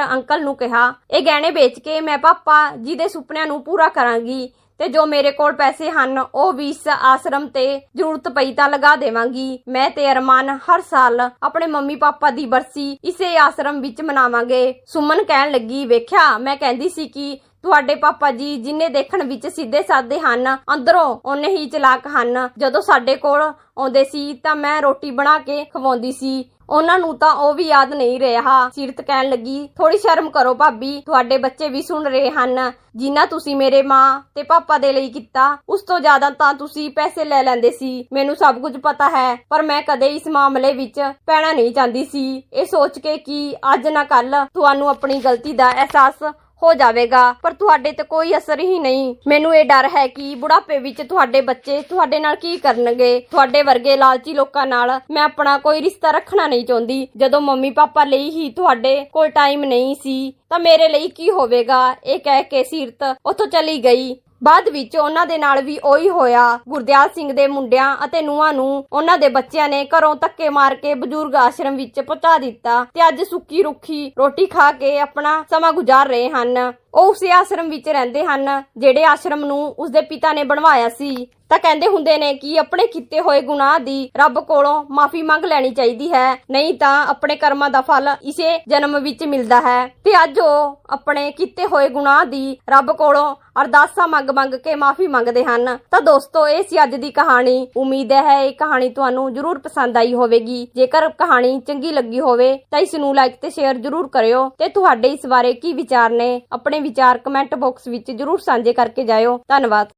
ਅੰਕਲ ਨੂੰ ਕਿਹਾ, ਇਹ ਗਹਿਣੇ ਵੇਚ ਕੇ ਮੈਂ ਪਾਪਾ ਜੀ ਦੇ ਸੁਪਨਿਆਂ ਨੂੰ ਪੂਰਾ ਕਰਾਂਗੀ। ਤੇ ਜੋ ਮੇਰੇ ਕੋਲ ਪੈਸੇ ਹਨ, ਉਹ ਵੀ ਇਸ ਆਸ਼ਰਮ ਤੇ ਜ਼ਰੂਰਤ ਪਈ ਤਾਂ ਲਗਾ ਦੇਵਾਂਗੀ। ਮੈਂ ਤੇ ਅਰਮਾਨ ਹਰ ਸਾਲ ਆਪਣੇ ਮੰਮੀ ਪਾਪਾ ਦੀ ਬਰਸੀ ਇਸੇ ਆਸ਼ਰਮ ਵਿੱਚ ਮਨਾਵਾਂਗੇ। ਸੁਮਨ ਕਹਿਣ ਲੱਗੀ, ਵੇਖਿਆ, ਮੈਂ ਕਹਿੰਦੀ ਸੀ ਕਿ ਤੁਹਾਡੇ ਪਾਪਾ ਜੀ ਜਿਨੇ ਦੇਖਣ ਵਿੱਚ ਸਿੱਧੇ ਸਾਦੇ ਹਨ, ਅੰਦਰੋਂ ਉਹਨੇ ਹੀ ਚਲਾਕ ਹਨ। ਜਦੋਂ ਸਾਡੇ ਕੋਲ ਆਉਂਦੇ ਸੀ ਤਾਂ ਮੈਂ ਰੋਟੀ ਬਣਾ ਕੇ ਖਵਾਉਂਦੀ ਸੀ। ਉਹਨਾਂ ਨੂੰ ਤਾਂ ਉਹ ਵੀ ਯਾਦ ਨਹੀਂ ਰਿਹਾ। ਸੀਰਤ ਕਹਿਣ ਲੱਗੀ ਥੋੜੀ ਸ਼ਰਮ ਕਰੋ ਭਾਬੀ, ਤੁਹਾਡੇ ਬੱਚੇ ਵੀ ਸੁਣ ਰਹੇ ਹਨ। ਜਿੰਨਾ ਤੁਸੀਂ ਮੇਰੇ ਮਾਂ ਤੇ ਪਾਪਾ ਦੇ ਲਈ ਕੀਤਾ, ਉਸ ਤੋਂ ਜ਼ਿਆਦਾ ਤਾਂ ਤੁਸੀਂ ਪੈਸੇ ਲੈ ਲੈਂਦੇ ਸੀ। ਮੈਨੂੰ ਸਭ ਕੁਝ ਪਤਾ ਹੈ, ਪਰ ਮੈਂ ਕਦੇ ਇਸ ਮਾਮਲੇ ਵਿੱਚ ਪੈਣਾ ਨਹੀਂ ਚਾਹੁੰਦੀ ਸੀ। ਇਹ ਸੋਚ ਕੇ ਕਿ ਅੱਜ ਨਾ ਕੱਲ ਤੁਹਾਨੂੰ ਆਪਣੀ ਗਲਤੀ ਦਾ ਅਹਿਸਾਸ ਹੋ ਜਾਵੇਗਾ, ਪਰ ਤੁਹਾਡੇ ਤੇ ਕੋਈ ਅਸਰ ਹੀ ਨਹੀਂ। ਮੈਨੂੰ ਇਹ ਡਰ ਹੈ ਕਿ ਬੁਢਾਪੇ ਵਿੱਚ ਤੁਹਾਡੇ ਬੱਚੇ ਤੁਹਾਡੇ ਨਾਲ ਕੀ ਕਰਨਗੇ? ਤੁਹਾਡੇ ਵਰਗੇ ਲਾਲਚੀ ਲੋਕਾਂ ਨਾਲ ਮੈਂ ਆਪਣਾ ਕੋਈ ਰਿਸ਼ਤਾ ਰੱਖਣਾ ਨਹੀਂ ਚਾਹੁੰਦੀ। ਜਦੋਂ ਮੰਮੀ ਪਾਪਾ ਲਈ ਹੀ ਤੁਹਾਡੇ ਕੋਲ ਟਾਈਮ ਨਹੀਂ ਸੀ, ਤਾਂ ਮੇਰੇ ਲਈ ਕੀ ਹੋਵੇਗਾ? ਇਹ ਕਹਿ ਕੇ ਸੀਰਤ ਉੱਥੋਂ ਚਲੀ ਗਈ। ਬਾਅਦ ਵਿੱਚ ਉਹਨਾਂ ਦੇ ਨਾਲ ਵੀ ਉਹੀ ਹੋਇਆ। ਗੁਰਦਿਆਲ ਸਿੰਘ ਦੇ ਮੁੰਡਿਆਂ ਅਤੇ ਨੂੰਹਾਂ ਨੂੰ ਉਹਨਾਂ ਦੇ ਬੱਚਿਆਂ ਨੇ ਘਰੋਂ ਧੱਕੇ ਮਾਰ ਕੇ ਬਜ਼ੁਰਗ ਆਸ਼ਰਮ ਵਿੱਚ ਪਹੁੰਚਾ ਦਿੱਤਾ ਤੇ ਅੱਜ ਸੁੱਕੀ ਰੁੱਖੀ ਰੋਟੀ ਖਾ ਕੇ ਆਪਣਾ ਸਮਾਂ ਗੁਜ਼ਾਰ ਰਹੇ ਹਨ। ਉਹ ਉਸੇ ਆਸ਼ਰਮ ਵਿੱਚ ਰਹਿੰਦੇ ਹਨ, ਜਿਹੜੇ ਆਸ਼ਰਮ ਨੂੰ ਉਸਦੇ ਪਿਤਾ ਨੇ ਬਣਵਾਇਆ ਸੀ। ਤਾਂ ਕਹਿੰਦੇ ਹੁੰਦੇ ਨੇ ਕਿ ਆਪਣੇ ਕੀਤੇ ਹੋਏ ਗੁਨਾਹ ਦੀ ਰੱਬ ਕੋਲੋਂ ਮਾਫੀ ਮੰਗ ਲੈਣੀ ਚਾਹੀਦੀ ਹੈ। ਨਹੀਂ ਤਾਂ ਆਪਣੇ ਕਰਮਾਂ ਦਾ ਫਲ ਇਸੇ ਜਨਮ ਵਿੱਚ ਮਿਲਦਾ ਹੈ। ਤੇ ਅੱਜ ਉਹ ਆਪਣੇ ਕੀਤੇ ਹੋਏ ਗੁਨਾਹ ਦੀ ਰੱਬ ਕੋਲੋਂ ਅਰਦਾਸਾਂ ਮੰਗ ਮੰਗ ਕੇ ਮਾਫੀ ਮੰਗਦੇ ਹਨ। ਤਾਂ ਦੋਸਤੋ, ਇਹ ਸੀ ਅੱਜ ਦੀ ਕਹਾਣੀ। ਉਮੀਦ ਹੈ ਇਹ ਕਹਾਣੀ ਤੁਹਾਨੂੰ ਜਰੂਰ ਪਸੰਦ ਆਈ ਹੋਵੇਗੀ। ਜੇਕਰ ਕਹਾਣੀ ਚੰਗੀ ਲੱਗੀ ਹੋਵੇ, ਤਾਂ ਇਸ ਨੂੰ ਲਾਈਕ ਤੇ ਸ਼ੇਅਰ ਜਰੂਰ ਕਰਿਓ। ਤੇ ਤੁਹਾਡੇ ਇਸ ਬਾਰੇ ਕੀ ਵਿਚਾਰ ਨੇ, ਆਪਣੇ ਵਿਚਾਰ ਕਮੈਂਟ ਬਾਕਸ ਵਿੱਚ ਜਰੂਰ ਸਾਂਝੇ ਕਰਕੇ ਜਾਇਓ। ਧੰਨਵਾਦ।